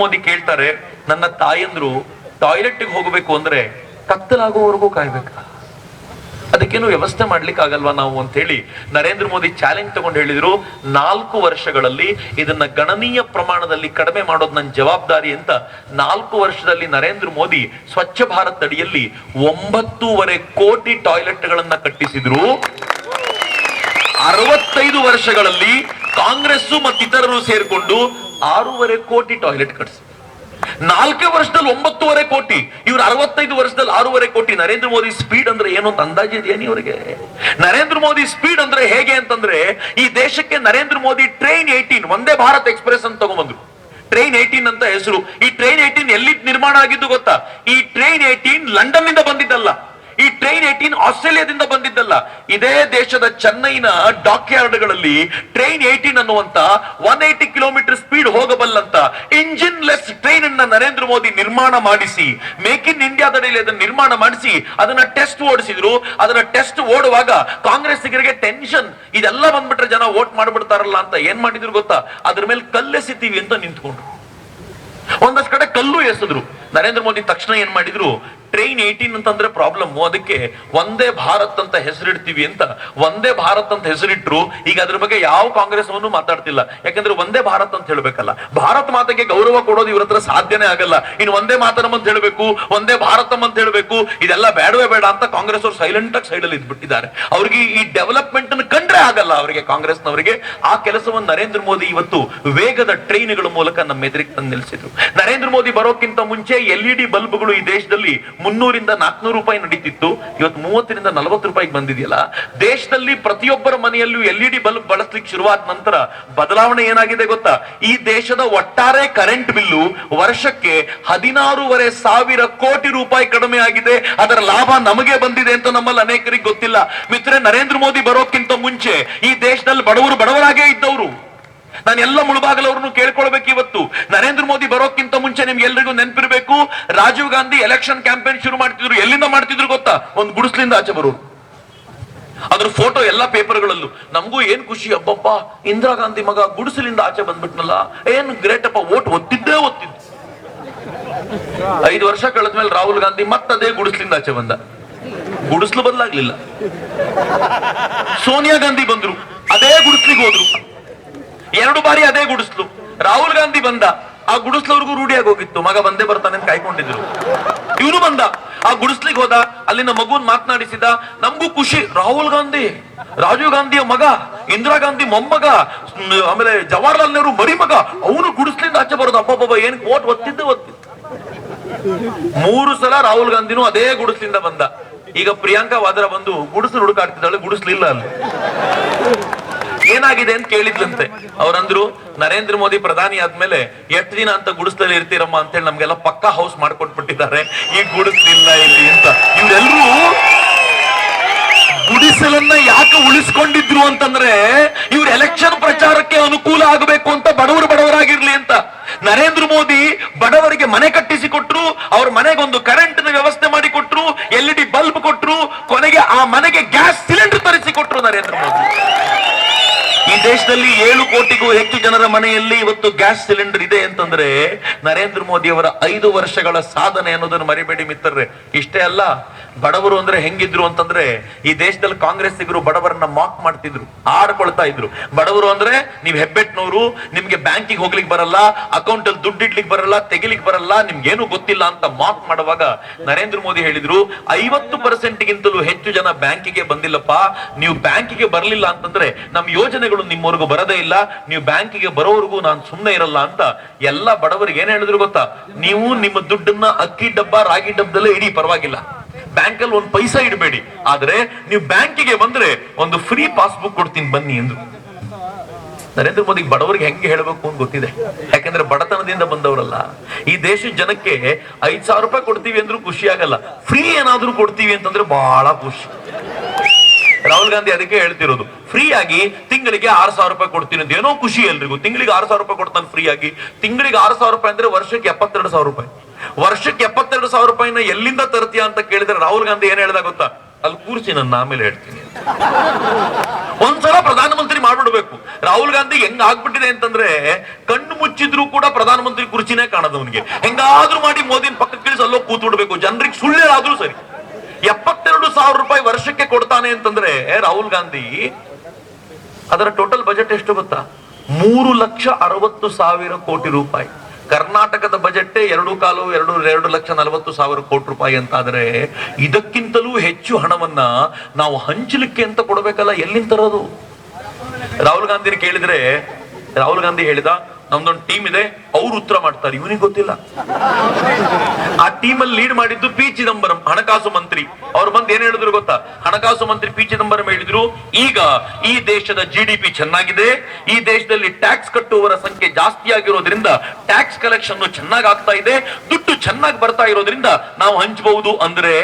ಮೋದಿ ಕೇಳ್ತಾರೆ, ನನ್ನ ತಾಯಂದ್ರು ಟಾಯ್ಲೆಟ್ಗೆ ಹೋಗಬೇಕು ಅಂದ್ರೆ ಕತ್ತಲಾಗುವವರೆಗೂ ಕಾಯ್ಬೇಕಾ? ಅದಕ್ಕೇನು ವ್ಯವಸ್ಥೆ ಮಾಡ್ಲಿಕ್ಕೆ ಆಗಲ್ವಾ ನಾವು ಅಂತ ಹೇಳಿ ನರೇಂದ್ರ ಮೋದಿ ಚಾಲೆಂಜ್ ತಗೊಂಡು ಹೇಳಿದ್ರು, ನಾಲ್ಕು ವರ್ಷಗಳಲ್ಲಿ ಇದನ್ನ ಗಣನೀಯ ಪ್ರಮಾಣದಲ್ಲಿ ಕಡಿಮೆ ಮಾಡೋದು ನನ್ನ ಜವಾಬ್ದಾರಿ ಅಂತ ನಾಲ್ಕು ವರ್ಷದಲ್ಲಿ ನರೇಂದ್ರ ಮೋದಿ ಸ್ವಚ್ಛ ಭಾರತ್ ಅಡಿಯಲ್ಲಿ ಒಂಬತ್ತೂವರೆ ಕೋಟಿ ಟಾಯ್ಲೆಟ್ಗಳನ್ನ ಕಟ್ಟಿಸಿದ್ರು. ಅರವತ್ತೈದು ವರ್ಷಗಳಲ್ಲಿ ಕಾಂಗ್ರೆಸ್ಸು ಮತ್ತಿತರರು ಸೇರ್ಕೊಂಡು ಆರೂವರೆ ಕೋಟಿ ಟಾಯ್ಲೆಟ್ ಕಟ್ಸ್. ನಾಲ್ಕೇ ವರ್ಷದಲ್ಲಿ ಒಂಬತ್ತುವರೆ ಕೋಟಿ, ಇವ್ರು ಅರವತ್ತೈದು ವರ್ಷದಲ್ಲಿ ಆರೂವರೆ ಕೋಟಿ. ನರೇಂದ್ರ ಮೋದಿ ಸ್ಪೀಡ್ ಅಂದ್ರೆ ಏನು ಅಂತ ಅಂದಾಜು ಇದೆಯಾ ಇವರಿಗೆ ನರೇಂದ್ರ ಮೋದಿ ಸ್ಪೀಡ್ ಅಂದ್ರೆ ಹೇಗೆ ಅಂತಂದ್ರೆ, ಈ ದೇಶಕ್ಕೆ ನರೇಂದ್ರ ಮೋದಿ ಟ್ರೈನ್ ಏಯ್ಟೀನ್, ಒಂದೇ ಭಾರತ್ ಎಕ್ಸ್ಪ್ರೆಸ್ ಅಂತ ತಗೊಂಡ್ಬಂದ್ರು. ಟ್ರೈನ್ ಏಯ್ಟೀನ್ ಅಂತ ಹೆಸರು. ಈ ಟ್ರೈನ್ ಏಯ್ಟೀನ್ ಎಲ್ಲಿ ನಿರ್ಮಾಣ ಆಗಿದ್ದು ಗೊತ್ತಾ? ಈ ಟ್ರೈನ್ ಏಯ್ಟೀನ್ ಲಂಡನ್ನಿಂದ ಬಂದಿದ್ದಲ್ಲ. ಈ ಟ್ರೈನ್ ಏಟೀನ್ ಆಸ್ಟ್ರೇಲಿಯಾದಿಂದ ಬಂದಿದ್ದಲ್ಲ. ಇದೇ ದೇಶದ ಚೆನ್ನೈನ ಡಾಕ್ ಯಾರ್ಡ್ಗಳಲ್ಲಿ ಟ್ರೈನ್ ಏಟೀನ್ ಅನ್ನುವಂತ ಒನ್ ಏಟಿ ಕಿಲೋಮೀಟರ್ ಸ್ಪೀಡ್ ಹೋಗಬಲ್ಲಂತ ಇಂಜಿನ್ ಲೆಸ್ ಟ್ರೈನ್ ಅನ್ನ ನರೇಂದ್ರ ಮೋದಿ ನಿರ್ಮಾಣ ಮಾಡಿಸಿ ಮೇಕ್ ಇನ್ ಇಂಡಿಯಾದಡಿಯಲ್ಲಿ ಅದನ್ನ ನಿರ್ಮಾಣ ಮಾಡಿಸಿ, ಅದನ್ನ ಟೆಸ್ಟ್ ಓಡಿಸಿದ್ರು. ಅದನ್ನ ಟೆಸ್ಟ್ ಓಡುವಾಗ ಕಾಂಗ್ರೆಸ್ಸಿಗರಿಗೆ ಟೆನ್ಷನ್ ಇದೆಲ್ಲ ಬಂದ್ಬಿಟ್ರೆ ಜನ ವೋಟ್ ಮಾಡ್ಬಿಡ್ತಾರಲ್ಲ ಅಂತ ಏನ್ ಮಾಡಿದ್ರು ಗೊತ್ತಾ? ಅದ್ರ ಮೇಲೆ ಕಲ್ಲೆಸಿತೀವಿ ಅಂತ ನಿಂತ್ಕೊಂಡ್ರು. ಒಂದಷ್ಟು ಕಡೆ ಕಲ್ಲು ಎಸೆದ್ರು. ನರೇಂದ್ರ ಮೋದಿ ತಕ್ಷಣ ಏನ್ ಮಾಡಿದ್ರು? ಟ್ರೈನ್ ಏಯ್ಟೀನ್ ಅಂತಂದ್ರೆ ಪ್ರಾಬ್ಲಮ್ ಅದಕ್ಕೆ ಒಂದೇ ಭಾರತ್ ಅಂತ ಹೆಸರಿಡ್ತೀವಿ ಅಂತ. ಒಂದೇ ಭಾರತ್ ಅಂತ ಹೆಸರಿಟ್ರು. ಈಗ ಅದ್ರ ಬಗ್ಗೆ ಯಾವ ಕಾಂಗ್ರೆಸ್ ಅವನು ಮಾತಾಡ್ತಿಲ್ಲ. ಯಾಕಂದ್ರೆ ಒಂದೇ ಭಾರತ್ ಅಂತ ಹೇಳ್ಬೇಕಲ್ಲ. ಭಾರತ್ ಮಾತೆಗೆ ಗೌರವ ಕೊಡೋದು ಇವ್ರ ಹತ್ರ ಸಾಧ್ಯನೇ ಆಗಲ್ಲ. ಇನ್ನು ಒಂದೇ ಮಾತರಂ ಅಂತ ಹೇಳ್ಬೇಕು. ಒಂದೇ ಭಾರತಂ ಅಂತ ಹೇಳ್ಬೇಕು. ಇದೆಲ್ಲ ಬೇಡವೇ ಬೇಡ ಅಂತ ಕಾಂಗ್ರೆಸ್ ಅವರು ಸೈಲೆಂಟ್ ಆಗಿ ಸೈಡ್ ಅಲ್ಲಿ ಇದ್ಬಿಟ್ಟಿದ್ದಾರೆ. ಅವ್ರಿಗೆ ಈ ಡೆವಲಪ್ಮೆಂಟ್ ಅನ್ನು ಕಂಡ್ರೆ ಆಗಲ್ಲ ಅವರಿಗೆ, ಕಾಂಗ್ರೆಸ್ನವರಿಗೆ. ಆ ಕೆಲಸವನ್ನು ನರೇಂದ್ರ ಮೋದಿ ಇವತ್ತು ವೇಗದ ಟ್ರೈನ್ಗಳ ಮೂಲಕ ನಮ್ಮ ಎದುರಿಗೆ ತಂದು ನಿಲ್ಲಿಸಿದ್ರು ನರೇಂದ್ರ ಮೋದಿ ಬರೋಕ್ಕಿಂತ ಮುಂಚೆ ಎಲ್ ಇ ಡಿ ಬಲ್ಬ್ಗಳು ಈ ದೇಶದಲ್ಲಿ ಮುನ್ನೂರಿಂದ ನಾಲ್ಕನೂರು ರೂಪಾಯಿ ನಡೀತಿತ್ತು. ಇವತ್ತು ಮೂವತ್ತರಿಂದ ನಲವತ್ತು ರೂಪಾಯಿಗೆ ಬಂದಿದೆಯಲ್ಲ? ದೇಶದಲ್ಲಿ ಪ್ರತಿಯೊಬ್ಬರ ಮನೆಯಲ್ಲೂ ಎಲ್ ಇ ಡಿ ಬಲ್ಬ್ ಬಳಸ್ಲಿಕ್ಕೆ ಶುರುವಾದ ನಂತರ ಬದಲಾವಣೆ ಏನಾಗಿದೆ ಗೊತ್ತಾ? ಈ ದೇಶದ ಒಟ್ಟಾರೆ ಕರೆಂಟ್ ಬಿಲ್ಲು ವರ್ಷಕ್ಕೆ ಹದಿನಾರೂವರೆ ಸಾವಿರ ಕೋಟಿ ರೂಪಾಯಿ ಕಡಿಮೆ ಆಗಿದೆ. ಅದರ ಲಾಭ ನಮಗೆ ಬಂದಿದೆ ಅಂತ ನಮ್ಮಲ್ಲಿ ಅನೇಕರಿಗೆ ಗೊತ್ತಿಲ್ಲ. ಮಿತ್ರ ನರೇಂದ್ರ ಮೋದಿ ಬರೋಕ್ಕಿಂತ ಮುಂಚೆ ಈ ದೇಶದಲ್ಲಿ ಬಡವರು ಬಡವರಾಗೇ ಇದ್ದವರು. ನಾನು ಎಲ್ಲ ಮುಳುಬಾಗಲವ್ರನ್ನು ಕೇಳ್ಕೊಳ್ಬೇಕು ಇವತ್ತು ನರೇಂದ್ರ ಮೋದಿ ಬರೋಕ್ಕಿಂತ ಮುಂಚೆ ನಿಮ್ಗೆ ಎಲ್ರಿಗೂ ನೆನಪಿರ್ಬೇಕು. ರಾಜೀವ್ ಗಾಂಧಿ ಎಲೆಕ್ಷನ್ ಕ್ಯಾಂಪೇನ್ ಶುರು ಮಾಡ್ತಿದ್ರು. ಎಲ್ಲಿಂದ ಮಾಡ್ತಿದ್ರು ಗೊತ್ತಾ? ಒಂದು ಗುಡಿಸ್ಲಿಂದ ಆಚೆ ಬರೋರು. ಅದ್ರ ಫೋಟೋ ಎಲ್ಲಾ ಪೇಪರ್ಗಳಲ್ಲೂ ನಮಗೂ ಏನ್ ಖುಷಿ ಅಬ್ಬಪ್ಪ ಇಂದಿರಾ ಗಾಂಧಿ ಮಗ ಗುಡಿಸಲಿಂದ ಆಚೆ ಬಂದ್ಬಿಟ್ನಲ್ಲ. ಏನ್ ಗ್ರೇಟ್ ಅಪ್ಪ ಓಟ್ ಒತ್ತಿದ್ದೇ ಒತ್ತಿದ್ದು ಐದು ವರ್ಷ ಕಳೆದ್ಮೇಲೆ ರಾಹುಲ್ ಗಾಂಧಿ ಮತ್ತದೇ ಗುಡಿಸ್ಲಿಂದ ಆಚೆ ಬಂದ. ಗುಡಿಸ್ಲು ಬದಲಾಗ್ಲಿಲ್ಲ. ಸೋನಿಯಾ ಗಾಂಧಿ ಬಂದ್ರು. ಅದೇ ಗುಡಿಸ್ಲಿಗೆ ಹೋದ್ರು. ಎರಡು ಬಾರಿ ಅದೇ ಗುಡಿಸ್ಲು. ರಾಹುಲ್ ಗಾಂಧಿ ಬಂದ. ಆ ಗುಡಿಸ್ಲವ್ರಿಗೂ ರೂಢಿಯಾಗಿ ಹೋಗಿತ್ತು ಮಗ ಬಂದೇ ಬರ್ತಾನೆ ಅಂತ ಕಾಯ್ಕೊಂಡಿದ್ರು. ಇವನು ಬಂದ. ಆ ಗುಡಿಸ್ಲಿಗೆ ಹೋದ. ಅಲ್ಲಿನ ಮಗುನ್ ಮಾತನಾಡಿಸಿದ ನಮಗೂ ಖುಷಿ. ರಾಹುಲ್ ಗಾಂಧಿ. ರಾಜೀವ್ ಗಾಂಧಿಯ ಮಗ. ಇಂದಿರಾ ಗಾಂಧಿ ಮೊಮ್ಮಗ. ಆಮೇಲೆ ಜವಾಹರ್ಲಾಲ್ ನೆಹರು ಮರಿ ಮಗ ಅವನು ಗುಡಿಸ್ಲಿಂದ ಆಚೆ ಬರೋದು. ಅಬ್ಬಬ್ಬ ಏನ್ ಓಟ್ ಒತ್ತಿದ್ದು ಒತ್ತಿದ್ದು ಮೂರು ಸಲ ರಾಹುಲ್ ಗಾಂಧಿನೂ ಅದೇ ಗುಡಿಸ್ಲಿಂದ ಬಂದ. ಈಗ ಪ್ರಿಯಾಂಕಾ ವಾದ್ರಾ ಬಂದು ಗುಡಿಸಲು ಹುಡುಕಾಡ್ತಿದ್ದಾಳೆ. ಗುಡಿಸ್ಲಿಲ್ಲ ಅಲ್ಲಿ. ಏನಾಗಿದೆ ಅಂತ ಕೇಳಿದ್ಲಂತೆ. ಅವ್ರಂದ್ರು, ನರೇಂದ್ರ ಮೋದಿ ಪ್ರಧಾನಿ ಆದ್ಮೇಲೆ ಎಷ್ಟು ದಿನ ಅಂತ ಗುಡಿಸ್ದಲ್ಲಿ ಇರ್ತೀರಮ್ಮ ಅಂತ ಹೇಳಿ ನಮ್ಗೆಲ್ಲ ಪಕ್ಕಾ ಹೌಸ್ ಮಾಡ್ಕೊಟ್ಬಿಟ್ಟಿದ್ದಾರೆ. ಈ ಗುಡಿಸ್ಲಿಲ್ಲ ಇಲ್ಲಿ ಅಂತ. ಇವರೆಲ್ಲರೂ ಗುಡಿಸಲನ್ನ ಯಾಕೆ ಉಳಿಸ್ಕೊಂಡಿದ್ರು ಅಂತಂದ್ರೆ, ಇವ್ರ ಎಲೆಕ್ಷನ್ ಪ್ರಚಾರಕ್ಕೆ ಅನುಕೂಲ ಆಗಬೇಕು ಅಂತ ಬಡವರು ಬಡವರಾಗಿರ್ಲಿ ಅಂತ. ನರೇಂದ್ರ ಮೋದಿ ಬಡವರಿಗೆ ಮನೆ ಕಟ್ಟಿಸಿ ಕೊಟ್ರು, ಅವ್ರ ಮನೆಗೊಂದು ಕರೆಂಟ್ ವ್ಯವಸ್ಥೆ ಮಾಡಿ ಕೊಟ್ರು, ಎಲ್ ಇ ಬಲ್ಬ್ ಕೊಟ್ರು, ಕೊನೆಗೆ ಆ ಮನೆಗೆ ಗ್ಯಾಸ್ ಸಿಲಿಂಡರ್ ತರಿಸಿ ಕೊಟ್ರು ನರೇಂದ್ರ ಮೋದಿ. ಈ ದೇಶದಲ್ಲಿ ಏಳು ಕೋಟಿಗೂ ಹೆಚ್ಚು ಜನರ ಮನೆಯಲ್ಲಿ ಇವತ್ತು ಗ್ಯಾಸ್ ಸಿಲಿಂಡರ್ ಇದೆ ಅಂತಂದ್ರೆ ನರೇಂದ್ರ ಮೋದಿ ಅವರ ಐದು ವರ್ಷಗಳ ಸಾಧನೆ ಅನ್ನೋದನ್ನು ಮರಿಬೇಡಿ ಮಿತ್ರರೇ. ಇಷ್ಟೇ ಅಲ್ಲ ಬಡವರು ಅಂದ್ರೆ ಹೆಂಗಿದ್ರು ಅಂತಂದ್ರೆ ಈ ದೇಶದಲ್ಲಿ ಕಾಂಗ್ರೆಸ್ಸಿಗರು ಬಡವರನ್ನ ಮಾಕ್ ಮಾಡ್ತಿದ್ರು, ಆಡ್ಕೊಳ್ತಾ ಇದ್ರು. ಬಡವರು ಅಂದ್ರೆ ನೀವ್ ಹೆಬ್ಬೆಟ್ನವರು, ನಿಮ್ಗೆ ಬ್ಯಾಂಕಿಗೆ ಹೋಗ್ಲಿಕ್ಕೆ ಬರಲ್ಲ ಅಕೌಂಟ್ ಅಲ್ಲಿ ದುಡ್ಡು ಇಡ್ಲಿಕ್ಕೆ ಬರಲ್ಲ, ತೆಗಿಲಿಕ್ಕೆ ಬರಲ್ಲ, ನಿಮ್ಗೇನು ಗೊತ್ತಿಲ್ಲ ಅಂತ ಮಾಕ್ ಮಾಡುವಾಗ ನರೇಂದ್ರ ಮೋದಿ ಹೇಳಿದ್ರು, ಐವತ್ತು ಪರ್ಸೆಂಟ್ ಗಿಂತಲೂ ಹೆಚ್ಚು ಜನ ಬ್ಯಾಂಕಿಗೆ ಬಂದಿಲ್ಲಪ್ಪ, ನೀವು ಬ್ಯಾಂಕಿಗೆ ಬರಲಿಲ್ಲ ಅಂತಂದ್ರೆ ನಮ್ ಯೋಜನೆಗಳು ನಿಮ್ಮವರೆಗೂ ಬರದೇ ಇಲ್ಲ, ನೀವು ಬ್ಯಾಂಕಿಗೆ ಬರೋವರೆಗೂ ನಾನು ಸುಮ್ಮನೆ ಇರಲ್ಲ ಅಂತ ಎಲ್ಲ ಬಡವರಿಗೆ ಏನ್ ಹೇಳಿದ್ರು ಗೊತ್ತಾ? ನೀವು ನಿಮ್ಮ ದುಡ್ಡನ್ನ ಅಕ್ಕಿ ಡಬ್ಬ, ರಾಗಿ ಡಬ್ಬದಲ್ಲೇ ಇಡಿ, ಪರವಾಗಿಲ್ಲ. ಬ್ಯಾಂಕಲ್ಲಿ ಒಂದು ಪೈಸಾ ಇಡಬೇಡಿ. ಆದ್ರೆ ನೀವು ಬ್ಯಾಂಕಿಗೆ ಬಂದ್ರೆ ಒಂದು ಫ್ರೀ ಪಾಸ್ಬುಕ್ ಕೊಡ್ತೀನಿ ಬನ್ನಿ ಎಂದು. ನರೇಂದ್ರ ಮೋದಿ ಬಡವರಿಗೆ ಹೆಂಗೆ ಹೇಳಬೇಕು ಅಂತ ಗೊತ್ತಿದೆ. ಯಾಕಂದ್ರೆ ಬಡತನದಿಂದ ಬಂದವರಲ್ಲ. ಈ ದೇಶದ ಜನಕ್ಕೆ ಐದ್ ಸಾವಿರ ರೂಪಾಯಿ ಕೊಡ್ತೀವಿ ಅಂದ್ರೂ ಖುಷಿ ಆಗಲ್ಲ. ಫ್ರೀ ಏನಾದ್ರೂ ಕೊಡ್ತೀವಿ ಅಂತಂದ್ರೆ ಬಹಳ ಖುಷಿ. ರಾಹುಲ್ ಗಾಂಧಿ ಅದಕ್ಕೆ ಹೇಳ್ತಿರೋದು ಫ್ರೀ ಆಗಿ ತಿಂಗಳಿಗೆ ಆರ್ ಸಾವಿರ ರೂಪಾಯಿ ಕೊಡ್ತೀನಿ ಅಂತ. ಏನೋ ಖುಷಿ ಎಲ್ರಿಗೂ. ತಿಂಗಳಿಗೆ ಆರ್ ಸಾವಿರ ರೂಪಾಯಿ ಕೊಡ್ತಾನೆ ಫ್ರೀ ಆಗಿ. ತಿಂಗಳಿಗೆ ಆರ್ ಸಾವಿರ ರೂಪಾಯಿ ಅಂದ್ರೆ ವರ್ಷಕ್ಕೆ ಎಪ್ಪತ್ತೆರಡು ಸಾವಿರ ರೂಪಾಯಿ. ವರ್ಷಕ್ಕೆ ಎಪ್ಪತ್ತೆರಡು ಸಾವಿರ ರೂಪಾಯಿನ ಎಲ್ಲಿಂದ ತರ್ತೀಯ ಅಂತ ಕೇಳಿದ್ರೆ ರಾಹುಲ್ ಗಾಂಧಿ ಏನ್ ಹೇಳ್ದ ಗೊತ್ತಾ? ಅಲ್ಲಿ ಕೂರಿಸಿ ನನ್ನ ಆಮೇಲೆ ಹೇಳ್ತೀನಿ ಒಂದ್ಸಲ ಪ್ರಧಾನಮಂತ್ರಿ ಮಾಡ್ಬಿಡ್ಬೇಕು. ರಾಹುಲ್ ಗಾಂಧಿ ಹೆಂಗ್ ಆಗ್ಬಿಟ್ಟಿದೆ ಅಂತಂದ್ರೆ ಕಣ್ಣು ಮುಚ್ಚಿದ್ರು ಕೂಡ ಪ್ರಧಾನಮಂತ್ರಿ ಕುರ್ಚಿನೇ ಕಾಣದ ಅವನಿಗೆ ಹೆಂಗಾದ್ರೂ ಮಾಡಿ ಮೋದಿನ ಪಕ್ಕಕ್ಕೆ ಇಳಿಸಿ ಅಲ್ಲೋ ಕೂತ್ ಬಿಡ್ಬೇಕು ಜನರಿಗೆ ಸುಳ್ಳು ಆದ್ರೂ ಸರಿ. ಎಪ್ಪತ್ತೆರಡು ಸಾವಿರ ರೂಪಾಯಿ ವರ್ಷಕ್ಕೆ ಕೊಡ್ತಾನೆ ಅಂತಂದ್ರೆ ರಾಹುಲ್ ಗಾಂಧಿ ಅದರ ಟೋಟಲ್ ಬಜೆಟ್ ಎಷ್ಟು ಗೊತ್ತಾ? ಮೂರು ಲಕ್ಷ ಅರವತ್ತು ಸಾವಿರ ಕೋಟಿ ರೂಪಾಯಿ. ಕರ್ನಾಟಕದ ಬಜೆಟ್ ಎರಡು ಕಾಲು ಎರಡು ಎರಡು ಲಕ್ಷ ನಲವತ್ತು ಸಾವಿರ ಕೋಟಿ ರೂಪಾಯಿ ಅಂತ ಆದ್ರೆ ಇದಕ್ಕಿಂತಲೂ ಹೆಚ್ಚು ಹಣವನ್ನ ನಾವು ಹಂಚಲಿಕ್ಕೆ ಅಂತ ಕೊಡಬೇಕಲ್ಲ ಎಲ್ಲಿಂದ ತರೋದು ರಾಹುಲ್ ಗಾಂಧಿನ ಕೇಳಿದ್ರೆ, ರಾಹುಲ್ ಗಾಂಧಿ ಹೇಳಿದ ನಮ್ದೊಂದು ಟೀಮ್ ಇದೆ, ಅವ್ರು ಉತ್ತರ ಮಾಡ್ತಾರೆ, ಇವನಿಗೆ ಗೊತ್ತಿಲ್ಲ. ಆ ಟೀಮ್ ಅಲ್ಲಿ ಲೀಡ್ ಮಾಡಿದ್ದು ಪಿ ಚಿದಂಬರಂ, ಹಣಕಾಸು ಮಂತ್ರಿ. ಅವ್ರು ಬಂದು ಏನ್ ಹೇಳಿದ್ರು ಗೊತ್ತಾ? ಹಣಕಾಸು ಮಂತ್ರಿ ಪಿ ಚಿದಂಬರಂ ಹೇಳಿದ್ರು, ಈಗ ಈ ದೇಶದ ಜಿ ಡಿ ಪಿ ಚೆನ್ನಾಗಿದೆ, ಈ ದೇಶದಲ್ಲಿ ಟ್ಯಾಕ್ಸ್ ಕಟ್ಟುವವರ ಸಂಖ್ಯೆ ಜಾಸ್ತಿ ಆಗಿರೋದ್ರಿಂದ ಟ್ಯಾಕ್ಸ್ ಕಲೆಕ್ಷನ್ ಚೆನ್ನಾಗಿ ಆಗ್ತಾ ಇದೆ, ದುಡ್ಡು ಚೆನ್ನಾಗಿ ಬರ್ತಾ ಇರೋದ್ರಿಂದ ನಾವು ಹಂಚಬಹುದು ಅಂದ್ರೆ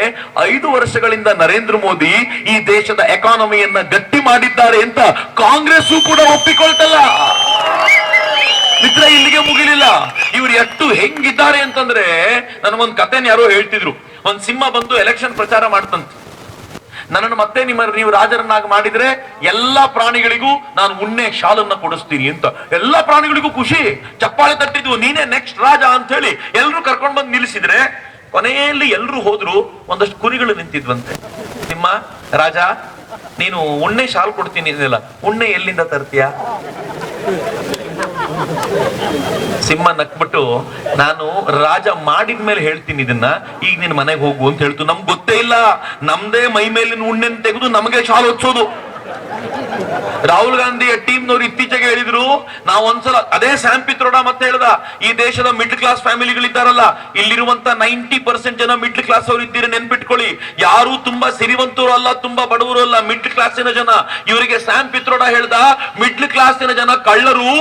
ಐದು ವರ್ಷಗಳಿಂದ ನರೇಂದ್ರ ಮೋದಿ ಈ ದೇಶದ ಎಕಾನಮಿಯನ್ನ ಗಟ್ಟಿ ಮಾಡಿದ್ದಾರೆ ಅಂತ ಕಾಂಗ್ರೆಸ್ ಕೂಡ ಒಪ್ಪಿಕೊಳ್ತಲ್ಲ. ಮಿತ್ರ ಇಲ್ಲಿಗೆ ಮುಗಿಲಿಲ್ಲ. ಇವ್ರು ಎಷ್ಟು ಹೆಂಗಿದ್ದಾರೆ ಅಂತಂದ್ರೆ ನನಗೊಂದು ಕಥೆನ ಯಾರೋ ಹೇಳ್ತಿದ್ರು. ಒಂದ್ ಸಿಂಹ ಬಂದು ಎಲೆಕ್ಷನ್ ಪ್ರಚಾರ ಮಾಡ್ತಂತ. ನನ್ನನ್ನು ಮತ್ತೆ ನಿಮ್ಮ ನೀವು ರಾಜರನ್ನಾಗಿ ಮಾಡಿದ್ರೆ ಎಲ್ಲಾ ಪ್ರಾಣಿಗಳಿಗೂ ನಾನು ಉಣ್ಣೆ ಶಾಲನ್ನ ಕೊಡಿಸ್ತೀನಿ ಅಂತ. ಎಲ್ಲಾ ಪ್ರಾಣಿಗಳಿಗೂ ಖುಷಿ. ಚಪ್ಪಾಳೆ ತಟ್ಟಿದ್ವು ನೀನೇ ನೆಕ್ಸ್ಟ್ ರಾಜ ಅಂತ ಹೇಳಿ ಎಲ್ರು ಕರ್ಕೊಂಡ್ ಬಂದು ನಿಲ್ಲಿಸಿದ್ರೆ ಕೊನೆಯಲ್ಲಿ ಎಲ್ರು ಹೋದ್ರು ಒಂದಷ್ಟು ಕುರಿಗಳು ನಿಂತಿದ್ವಂತೆ. ನಿಮ್ಮ ರಾಜ, ನೀನು ಉಣ್ಣೆ ಶಾಲ್ ಕೊಡ್ತೀನಿ ಉಣ್ಣೆ ಎಲ್ಲಿಂದ ತರ್ತೀಯ? ಸಿಂಹ ನಕ್ಬಿಟ್ಟು, ನಾನು ರಾಜ ಮಾಡಿದ ಮೇಲೆ ಹೇಳ್ತೀನಿ ಇದನ್ನ. ಈಗ ನಿನ್ ಮನೆಗೆ ಹೋಗು ಅಂತ ಹೇಳ್ತು. ನಮ್ಗೆ ಗೊತ್ತೇ ಇಲ್ಲ. ನಮ್ದೇ ಮೈ ಮೇಲಿನ ಉಣ್ಣೆನ್ ತೆಗೆದು ನಮಗೆ ಶಾಲ್ ಹೊಚ್ಚೋದು ರಾಹುಲ್ ಗಾಂಧಿಯ ಟೀಮ್ನವ್ರು ಇತ್ತೀಚೆಗೆ ಹೇಳಿದ್ರು, ನಾವು ಒಂದ್ಸಲ ಅದೇ ಸ್ಯಾಮ್ ಪಿತ್ರೋಡ ಮತ್ತೆ ಹೇಳ್ದ. ಈ ದೇಶದ ಮಿಡ್ಲ್ ಕ್ಲಾಸ್ ಫ್ಯಾಮಿಲಿಗಳಿದ್ದಾರಲ್ಲ, ಇಲ್ಲಿರುವಂತ ನೈಂಟಿ ಪರ್ಸೆಂಟ್ ಜನ ಮಿಡ್ಲ್ ಕ್ಲಾಸ್ ಅವರು ಇದ್ದೀರಿ, ನೆನ್ಪಿಟ್ಕೊಳ್ಳಿ. ಯಾರು ತುಂಬಾ ಸಿರಿವಂತರು ಅಲ್ಲ, ತುಂಬಾ ಬಡವರು ಅಲ್ಲ, ಮಿಡ್ಲ್ ಕ್ಲಾಸಿನ ಜನ. ಇವರಿಗೆ ಸ್ಯಾಮ್ ಪಿತ್ರೋಡ ಹೇಳ್ದ. ಮಿಡ್ಲ್ ಕ್ಲಾಸಿನ ಜನ ಕಳ್ಳರು.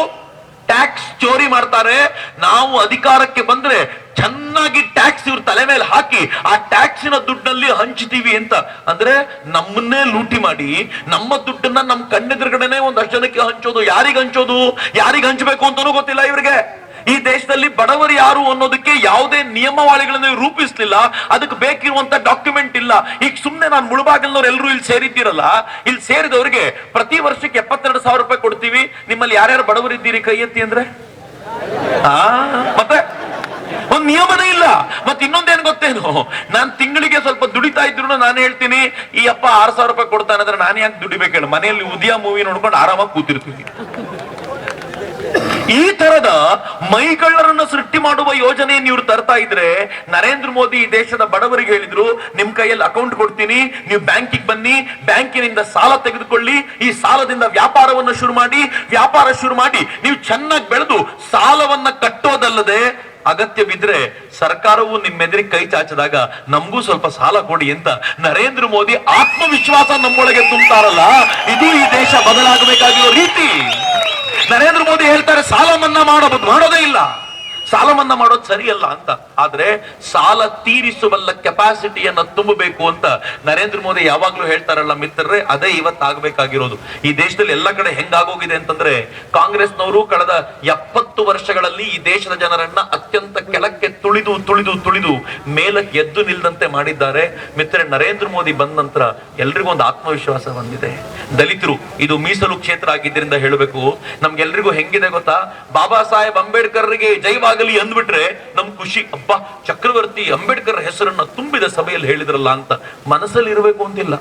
ಟ್ಯಾಕ್ಸ್ ಚೋರಿ ಮಾಡ್ತಾರೆ. ನಾವು ಅಧಿಕಾರಕ್ಕೆ ಬಂದ್ರೆ ಚೆನ್ನಾಗಿ ಟ್ಯಾಕ್ಸ್ ಇವ್ರ ತಲೆ ಮೇಲೆ ಹಾಕಿ ಆ ಟ್ಯಾಕ್ಸಿನ ದುಡ್ಡಲ್ಲಿ ಹಂಚ್ತೀವಿ ಅಂತ. ಅಂದ್ರೆ ನಮ್ಮನ್ನೇ ಲೂಟಿ ಮಾಡಿ, ನಮ್ಮ ದುಡ್ಡನ್ನ ನಮ್ ಕಣ್ಣೆದುರುಗಡೆನೆ ಒಂದಷ್ಟು ಜನಕ್ಕೆ ಹಂಚೋದು. ಯಾರಿಗ್ ಹಂಚೋದು? ಯಾರಿಗ್ ಹಂಚಬೇಕು ಅಂತಾನೂ ಗೊತ್ತಿಲ್ಲ ಇವ್ರಿಗೆ. ಈ ದೇಶದಲ್ಲಿ ಬಡವರು ಯಾರು ಅನ್ನೋದಕ್ಕೆ ಯಾವುದೇ ನಿಯಮಾವಳಿಗಳನ್ನು ರೂಪಿಸಲಿಲ್ಲ. ಅದಕ್ಕೆ ಬೇಕಿರುವಂತ ಡಾಕ್ಯುಮೆಂಟ್ ಇಲ್ಲ. ಈಗ ಸುಮ್ಮನೆ ನಾನು ಮುಳುಬಾಗಿಲ್ನವ್ರು ಎಲ್ಲರೂ ಇಲ್ಲಿ ಸೇರಿದ್ದೀರಲ್ಲ, ಇಲ್ಲಿ ಸೇರಿದವರಿಗೆ ಪ್ರತಿ ವರ್ಷಕ್ಕೆ ಎಪ್ಪತ್ತೆರಡು ಸಾವಿರ ರೂಪಾಯಿ ಕೊಡ್ತೀವಿ. ನಿಮ್ಮಲ್ಲಿ ಯಾರ್ಯಾರು ಬಡವರು ಇದ್ದೀರಿ ಕೈ ಎತ್ತಿ ಅಂದ್ರೆ? ಆ, ಮತ್ತೆ ಒಂದ್ ನಿಯಮನೇ ಇಲ್ಲ. ಮತ್ತೆ ಇನ್ನೊಂದೇನ್ ಗೊತ್ತೇನು? ನಾನ್ ತಿಂಗಳಿಗೆ ಸ್ವಲ್ಪ ದುಡಿತಾ ಇದ್ರು ನಾನು ಹೇಳ್ತೀನಿ, ಈ ಅಪ್ಪ ಆರ್ ಸಾವಿರ ರೂಪಾಯಿ ಕೊಡ್ತಾನೆ ಅಂದ್ರೆ ನಾನು ಯಾಕೆ ದುಡಿಬೇಕು ಹೇಳು. ಮನೆಯಲ್ಲಿ ಉದಯ ಮೂವಿ ನೋಡ್ಕೊಂಡು ಆರಾಮಾಗಿ ಕೂತಿರ್ತೀನಿ ಈ ತರದ ಮೈಗಳ್ಳರನ್ನ ಸೃಷ್ಟಿ ಮಾಡುವ ಯೋಜನೆಯನ್ನು ಇವ್ರು ತರ್ತಾ ಇದ್ರೆ ನರೇಂದ್ರ ಮೋದಿ ಈ ದೇಶದ ಬಡವರಿಗೆ ಹೇಳಿದ್ರು, ನಿಮ್ ಕೈಯಲ್ಲಿ ಅಕೌಂಟ್ ಕೊಡ್ತೀನಿ, ನೀವು ಬ್ಯಾಂಕಿಗೆ ಬನ್ನಿ, ಬ್ಯಾಂಕಿನಿಂದ ಸಾಲ ತೆಗೆದುಕೊಳ್ಳಿ, ಈ ಸಾಲದಿಂದ ವ್ಯಾಪಾರವನ್ನ ಶುರು ಮಾಡಿ, ವ್ಯಾಪಾರ ಶುರು ಮಾಡಿ, ನೀವು ಚೆನ್ನಾಗಿ ಬೆಳೆದು ಸಾಲವನ್ನ ಕಟ್ಟೋದಲ್ಲದೆ ಅಗತ್ಯವಿದ್ರೆ ಸರ್ಕಾರವು ನಿಮ್ಮೆದುರಿ ಕೈ ಚಾಚಿದಾಗ ನಮಗೂ ಸ್ವಲ್ಪ ಸಾಲ ಕೊಡಿ ಅಂತ ನರೇಂದ್ರ ಮೋದಿ ಆತ್ಮವಿಶ್ವಾಸ ನಮ್ಮೊಳಗೆ ತುಂಬುತ್ತಾರಲ್ಲ ಇದು ಈ ದೇಶ ಬದಲಾಗಬೇಕಾಗಿರೋ ರೀತಿ. ನರೇಂದ್ರ ಮೋದಿ ಹೇಳ್ತಾರೆ ಸಾಲ ಮನ್ನಾ ಮಾಡೋದು ಮಾಡೋದೇ ಇಲ್ಲ. ಸಾಲ ಮನ್ನಾ ಮಾಡೋದು ಸರಿಯಲ್ಲ ಅಂತ. ಆದ್ರೆ ಸಾಲ ತೀರಿಸುವಲ್ಲ ಕೆಪಾಸಿಟಿಯನ್ನು ತುಂಬಬೇಕು ಅಂತ ನರೇಂದ್ರ ಮೋದಿ ಯಾವಾಗ್ಲೂ ಹೇಳ್ತಾರಲ್ಲ ಮಿತ್ರರೇ, ಅದೇ ಇವತ್ತಾಗಬೇಕಾಗಿರೋದು ಈ ದೇಶದಲ್ಲಿ ಎಲ್ಲ ಕಡೆ ಹೆಂಗಾಗೋಗಿದೆ ಅಂತಂದ್ರೆ ಕಾಂಗ್ರೆಸ್ನವರು ಕಳೆದ ಎಪ್ಪತ್ತು ವರ್ಷಗಳಲ್ಲಿ ಈ ದೇಶದ ಜನರನ್ನ ಅತ್ಯಂತ ಕೆಳಕ್ಕೆ ತುಳಿದು ತುಳಿದು ತುಳಿದು ಮೇಲಕ್ಕೆ ಎದ್ದು ನಿಲ್ದಂತೆ ಮಾಡಿದ್ದಾರೆ. ಮಿತ್ರ ನರೇಂದ್ರ ಮೋದಿ ಬಂದ ನಂತರ ಎಲ್ರಿಗೂ ಒಂದು ಆತ್ಮವಿಶ್ವಾಸ ಬಂದಿದೆ. ದಲಿತರು, ಇದು ಮೀಸಲು ಕ್ಷೇತ್ರ ಆಗಿದ್ದರಿಂದ ಹೇಳಬೇಕು. ನಮ್ಗೆಲ್ರಿಗೂ ಹೆಂಗಿದೆ ಗೊತ್ತಾ? ಬಾಬಾ ಸಾಹೇಬ್ ಅಂಬೇಡ್ಕರ್ಗೆ ಜೈವಾಗಲಿ ಅಂದ್ಬಿಟ್ರೆ ನಮ್ ಖುಷಿ. ಅಪ್ಪ ಚಕ್ರವರ್ತಿ ಅಂಬೇಡ್ಕರ್ ಹೆಸರನ್ನ ತುಂಬಿದ ಸಭೆಯಲ್ಲಿ ಹೇಳಿದ್ರಲ್ಲ ಅಂತ ಮನಸ್ಸಲ್ಲಿ ಇರಬೇಕು ಅಂತಿಲ್ಲ.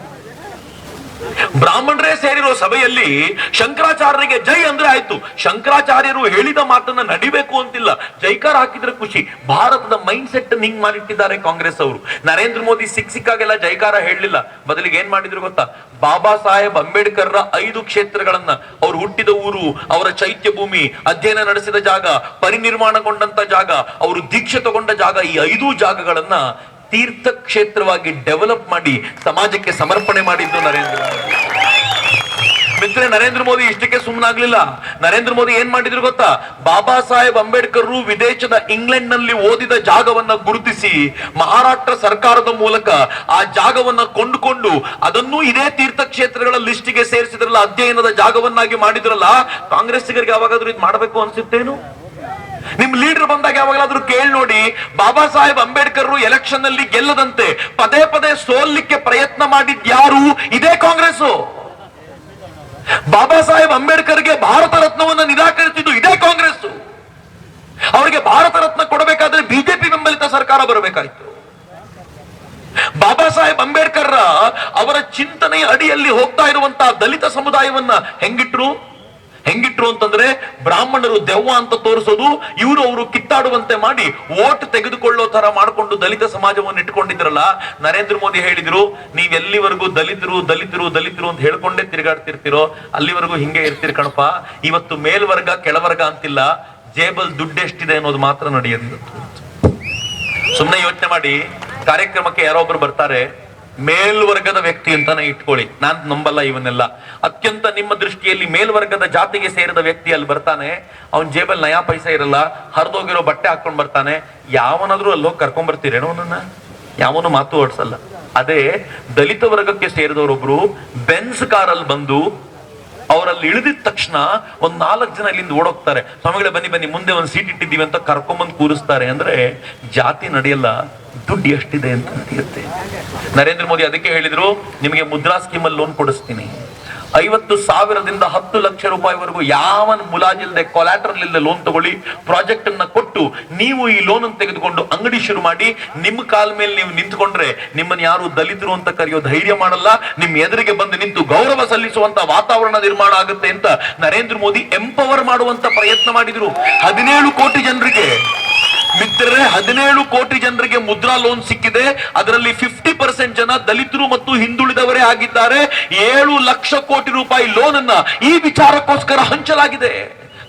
ಬ್ರಾಹ್ಮಣರೇ ಸೇರಿರೋ ಸಭೆಯಲ್ಲಿ ಶಂಕರಾಚಾರ್ಯರಿಗೆ ಜೈ ಅಂದ್ರೆ ಆಯ್ತು. ಶಂಕರಾಚಾರ್ಯರು ಹೇಳಿದ ಮಾತನ್ನ ನಡಿಬೇಕು ಅಂತಿಲ್ಲ. ಜೈಕಾರ ಹಾಕಿದ್ರೆ ಖುಷಿ. ಭಾರತದ ಮೈಂಡ್ ಸೆಟ್ ಹಿಂಗ್ ಮಾಡಿಟ್ಟಿದ್ದಾರೆ ಕಾಂಗ್ರೆಸ್ ಅವರು. ನರೇಂದ್ರ ಮೋದಿ ಸಿಕ್ ಸಿಕ್ಕಾಗೆಲ್ಲ ಜೈಕಾರ ಹೇಳಲಿಲ್ಲ. ಬದಲಿಗೆ ಏನ್ ಮಾಡಿದ್ರು ಗೊತ್ತಾ? ಬಾಬಾ ಸಾಹೇಬ್ ಅಂಬೇಡ್ಕರ್ರ ಐದು ಕ್ಷೇತ್ರಗಳನ್ನ ಅವ್ರು ಹುಟ್ಟಿದ ಊರು, ಅವರ ಚೈತ್ಯ ಭೂಮಿ, ಅಧ್ಯಯನ ನಡೆಸಿದ ಜಾಗ ಪರಿನಿರ್ಮಾಣಗೊಂಡಂತ ಜಾಗ, ಅವರು ದೀಕ್ಷೆ ತಗೊಂಡ ಜಾಗ, ಈ ಐದು ಜಾಗಗಳನ್ನ ತೀರ್ಥ ಕ್ಷೇತ್ರವಾಗಿ ಡೆವಲಪ್ ಮಾಡಿ ಸಮಾಜಕ್ಕೆ ಸಮರ್ಪಣೆ ಮಾಡಿದ್ದು ನರೇಂದ್ರ ಮಿತ್ರ ನರೇಂದ್ರ ಮೋದಿ ಇಷ್ಟಕ್ಕೆ ಸುಮ್ಮನಾಗ್ಲಿಲ್ಲ ನರೇಂದ್ರ ಮೋದಿ ಏನ್ ಮಾಡಿದ್ರು ಗೊತ್ತಾ? ಬಾಬಾ ಸಾಹೇಬ್ ಅಂಬೇಡ್ಕರ್ ವಿದೇಶದ ಇಂಗ್ಲೆಂಡ್ನಲ್ಲಿ ಓದಿದ ಜಾಗವನ್ನ ಗುರುತಿಸಿ ಮಹಾರಾಷ್ಟ್ರ ಸರ್ಕಾರದ ಮೂಲಕ ಆ ಜಾಗವನ್ನ ಕೊಂಡುಕೊಂಡು ಅದನ್ನು ಇದೇ ತೀರ್ಥಕ್ಷೇತ್ರಗಳ ಲಿಸ್ಟಿಗೆ ಸೇರಿಸಿದ್ರಲ್ಲ, ಅಧ್ಯಯನದ ಜಾಗವನ್ನಾಗಿ ಮಾಡಿದ್ರಲ್ಲ, ಕಾಂಗ್ರೆಸ್ಸಿಗರಿಗೆ ಯಾವಾಗಾದ್ರೂ ಇದು ಮಾಡಬೇಕು ಅನ್ಸುತ್ತೇನು? ನಿಮ್ ಲೀಡರ್ ಬಂದಾಗ ಯಾವಾಗಲಾದ್ರೂ ಕೇಳಿ ನೋಡಿ, ಬಾಬಾ ಸಾಹೇಬ್ ಅಂಬೇಡ್ಕರ್ ಎಲೆಕ್ಷನ್ನಲ್ಲಿ ಗೆಲ್ಲದಂತೆ ಪದೇ ಪದೇ ಸೋಲ್ಲಿಕ್ಕೆ ಪ್ರಯತ್ನ ಮಾಡಿದ್ ಯಾರು? ಇದೇ ಕಾಂಗ್ರೆಸ್. ಬಾಬಾ ಸಾಹೇಬ್ ಅಂಬೇಡ್ಕರ್ಗೆ ಭಾರತ ರತ್ನವನ್ನ ನಿರಾಕರಿಸಿದ್ದು ಇದೇ ಕಾಂಗ್ರೆಸ್. ಅವರಿಗೆ ಭಾರತ ರತ್ನ ಕೊಡಬೇಕಾದ್ರೆ ಬಿಜೆಪಿ ಬೆಂಬಲಿತ ಸರ್ಕಾರ ಬರಬೇಕಾಯ್ತು. ಬಾಬಾ ಸಾಹೇಬ್ ಅಂಬೇಡ್ಕರ್ ಅವರ ಚಿಂತನೆಯ ಅಡಿಯಲ್ಲಿ ಹೋಗ್ತಾ ಇರುವಂತಹ ದಲಿತ ಸಮುದಾಯವನ್ನ ಹೆಂಗಿಟ್ರು? ಹೆಂಗಿಟ್ರು ಅಂತಂದ್ರೆ ಬ್ರಾಹ್ಮಣರು ದೆವ್ವ ಅಂತ ತೋರಿಸೋದು, ಇವರು ಅವರು ಕಿತ್ತಾಡುವಂತೆ ಮಾಡಿ ಓಟ್ ತೆಗೆದುಕೊಳ್ಳೋ ತರ ಮಾಡಿಕೊಂಡು ದಲಿತ ಸಮಾಜವನ್ನು ಇಟ್ಕೊಂಡಿದ್ರಲ್ಲ, ನರೇಂದ್ರ ಮೋದಿ ಹೇಳಿದ್ರು, ನೀವ್ ಎಲ್ಲಿವರೆಗೂ ದಲಿತರು ದಲಿತರು ದಲಿತರು ಅಂತ ಹೇಳ್ಕೊಂಡೇ ತಿರುಗಾಡ್ತಿರ್ತಿರೋ, ಅಲ್ಲಿವರೆಗೂ ಹಿಂಗೆ ಇರ್ತೀರಿ ಕಣಪ್ಪ. ಇವತ್ತು ಮೇಲ್ವರ್ಗ, ಕೆಳವರ್ಗ ಅಂತಿಲ್ಲ, ಜೇಬಲ್ ದುಡ್ಡು ಎಷ್ಟಿದೆ ಅನ್ನೋದು ಮಾತ್ರ ನಡೆಯೋದು ಇವತ್ತು ಸುಮ್ಮನೆ ಯೋಚನೆ ಮಾಡಿ, ಕಾರ್ಯಕ್ರಮಕ್ಕೆ ಯಾರೋ ಒಬ್ರು ಬರ್ತಾರೆ ಮೇಲ್ವರ್ಗದ ವ್ಯಕ್ತಿ ಅಂತಾನೆ ಇಟ್ಕೊಳ್ಳಿ. ನಾನು ನಂಬಲ್ಲ ಇವನ್ನೆಲ್ಲ. ಅತ್ಯಂತ ನಿಮ್ಮ ದೃಷ್ಟಿಯಲ್ಲಿ ಮೇಲ್ವರ್ಗದ ಜಾತಿಗೆ ಸೇರಿದ ವ್ಯಕ್ತಿ ಅಲ್ಲಿ ಬರ್ತಾನೆ. ಅವನ್ ಜೇಬಲ್ ನಯಾ ಪೈಸ ಇರಲ್ಲ, ಹರಿದೋಗಿರೋ ಬಟ್ಟೆ ಹಾಕೊಂಡ್ ಬರ್ತಾನೆ. ಯಾವನಾದ್ರೂ ಅಲ್ಲಿ ಹೋಗಿ ಕರ್ಕೊಂಡ್ ಬರ್ತೀರೇನೋ ಯಾವನು ಮಾತು ಓಡಿಸಲ್ಲ. ಅದೇ, ದಲಿತ ವರ್ಗಕ್ಕೆ ಸೇರಿದವರೊಬ್ರು ಬೆನ್ಸ್ ಕಾರಲ್ಲಿ ಬಂದು ಅವರಲ್ಲಿ ಇಳಿದಿದ ತಕ್ಷಣ ಒಂದ್ ನಾಲ್ಕು ಜನ ಇಲ್ಲಿಂದ ಓಡೋಗ್ತಾರೆ. ಸ್ವಾಮಿಗಳೇ, ಬನ್ನಿ ಬನ್ನಿ, ಮುಂದೆ ಒಂದು ಸೀಟ್ ಇಟ್ಟಿದ್ದೀವಿ ಅಂತ ಕರ್ಕೊಂಬಂದು ಕೂರಿಸ್ತಾರೆ. ಅಂದ್ರೆ ಜಾತಿ ನಡೆಯಲ್ಲ. ದುಡ್ಡು ಎಷ್ಟಿದೆ ಅಂತ ನಡೆಯುತ್ತೆ ನರೇಂದ್ರ ಮೋದಿ ಅದಕ್ಕೆ ಹೇಳಿದ್ರು, ನಿಮಗೆ ಮುದ್ರಾ ಸ್ಕೀಮಲ್ಲಿ ಲೋನ್ ಕೊಡಿಸ್ತೀನಿ. ಐವತ್ತು ಸಾವಿರದಿಂದ ಹತ್ತು ಲಕ್ಷ ರೂಪಾಯಿವರೆಗೂ ಯಾವ ಮುಲಾಜಿಲ್ದೆ ಕೊಲಾಟ್ರಲ್ ಇಲ್ಲದೆ ಲೋನ್ ತಗೊಳ್ಳಿ ಪ್ರಾಜೆಕ್ಟ್ ಅನ್ನ ಕೊಟ್ಟು ನೀವು ಈ ಲೋನ್ ತೆಗೆದುಕೊಂಡು ಅಂಗಡಿ ಶುರು ಮಾಡಿ, ನಿಮ್ಮ ಕಾಲ ಮೇಲೆ ನೀವು ನಿಂತ್ಕೊಂಡ್ರೆ ನಿಮ್ಮನ್ನು ಯಾರು ದಲಿತರು ಅಂತ ಕರೆಯೋ ಧೈರ್ಯ ಮಾಡಲ್ಲ, ನಿಮ್ಮ ಎದುರಿಗೆ ಬಂದು ನಿಂತು ಗೌರವ ಸಲ್ಲಿಸುವಂತ ವಾತಾವರಣ ನಿರ್ಮಾಣ ಆಗುತ್ತೆ ಅಂತ ನರೇಂದ್ರ ಮೋದಿ ಎಂಪವರ್ ಮಾಡುವಂತ ಪ್ರಯತ್ನ ಮಾಡಿದ್ರು. ಹದಿನೇಳು ಕೋಟಿ ಜನರಿಗೆ ಮಿತ್ರರೇ, ಹದಿನೇಳು ಕೋಟಿ ಜನರಿಗೆ ಮುದ್ರಾ ಲೋನ್ ಸಿಕ್ಕಿದೆ. ಅದರಲ್ಲಿ ಫಿಫ್ಟಿ ಪರ್ಸೆಂಟ್ ಜನ ದಲಿತರು ಮತ್ತು ಹಿಂದುಳಿದವರೇ ಆಗಿದ್ದಾರೆ. ಏಳು ಲಕ್ಷ ಕೋಟಿ ರೂಪಾಯಿ ಲೋನ್ ಅನ್ನ ಈ ವಿಚಾರಕ್ಕೋಸ್ಕರ ಹಂಚಲಾಗಿದೆ.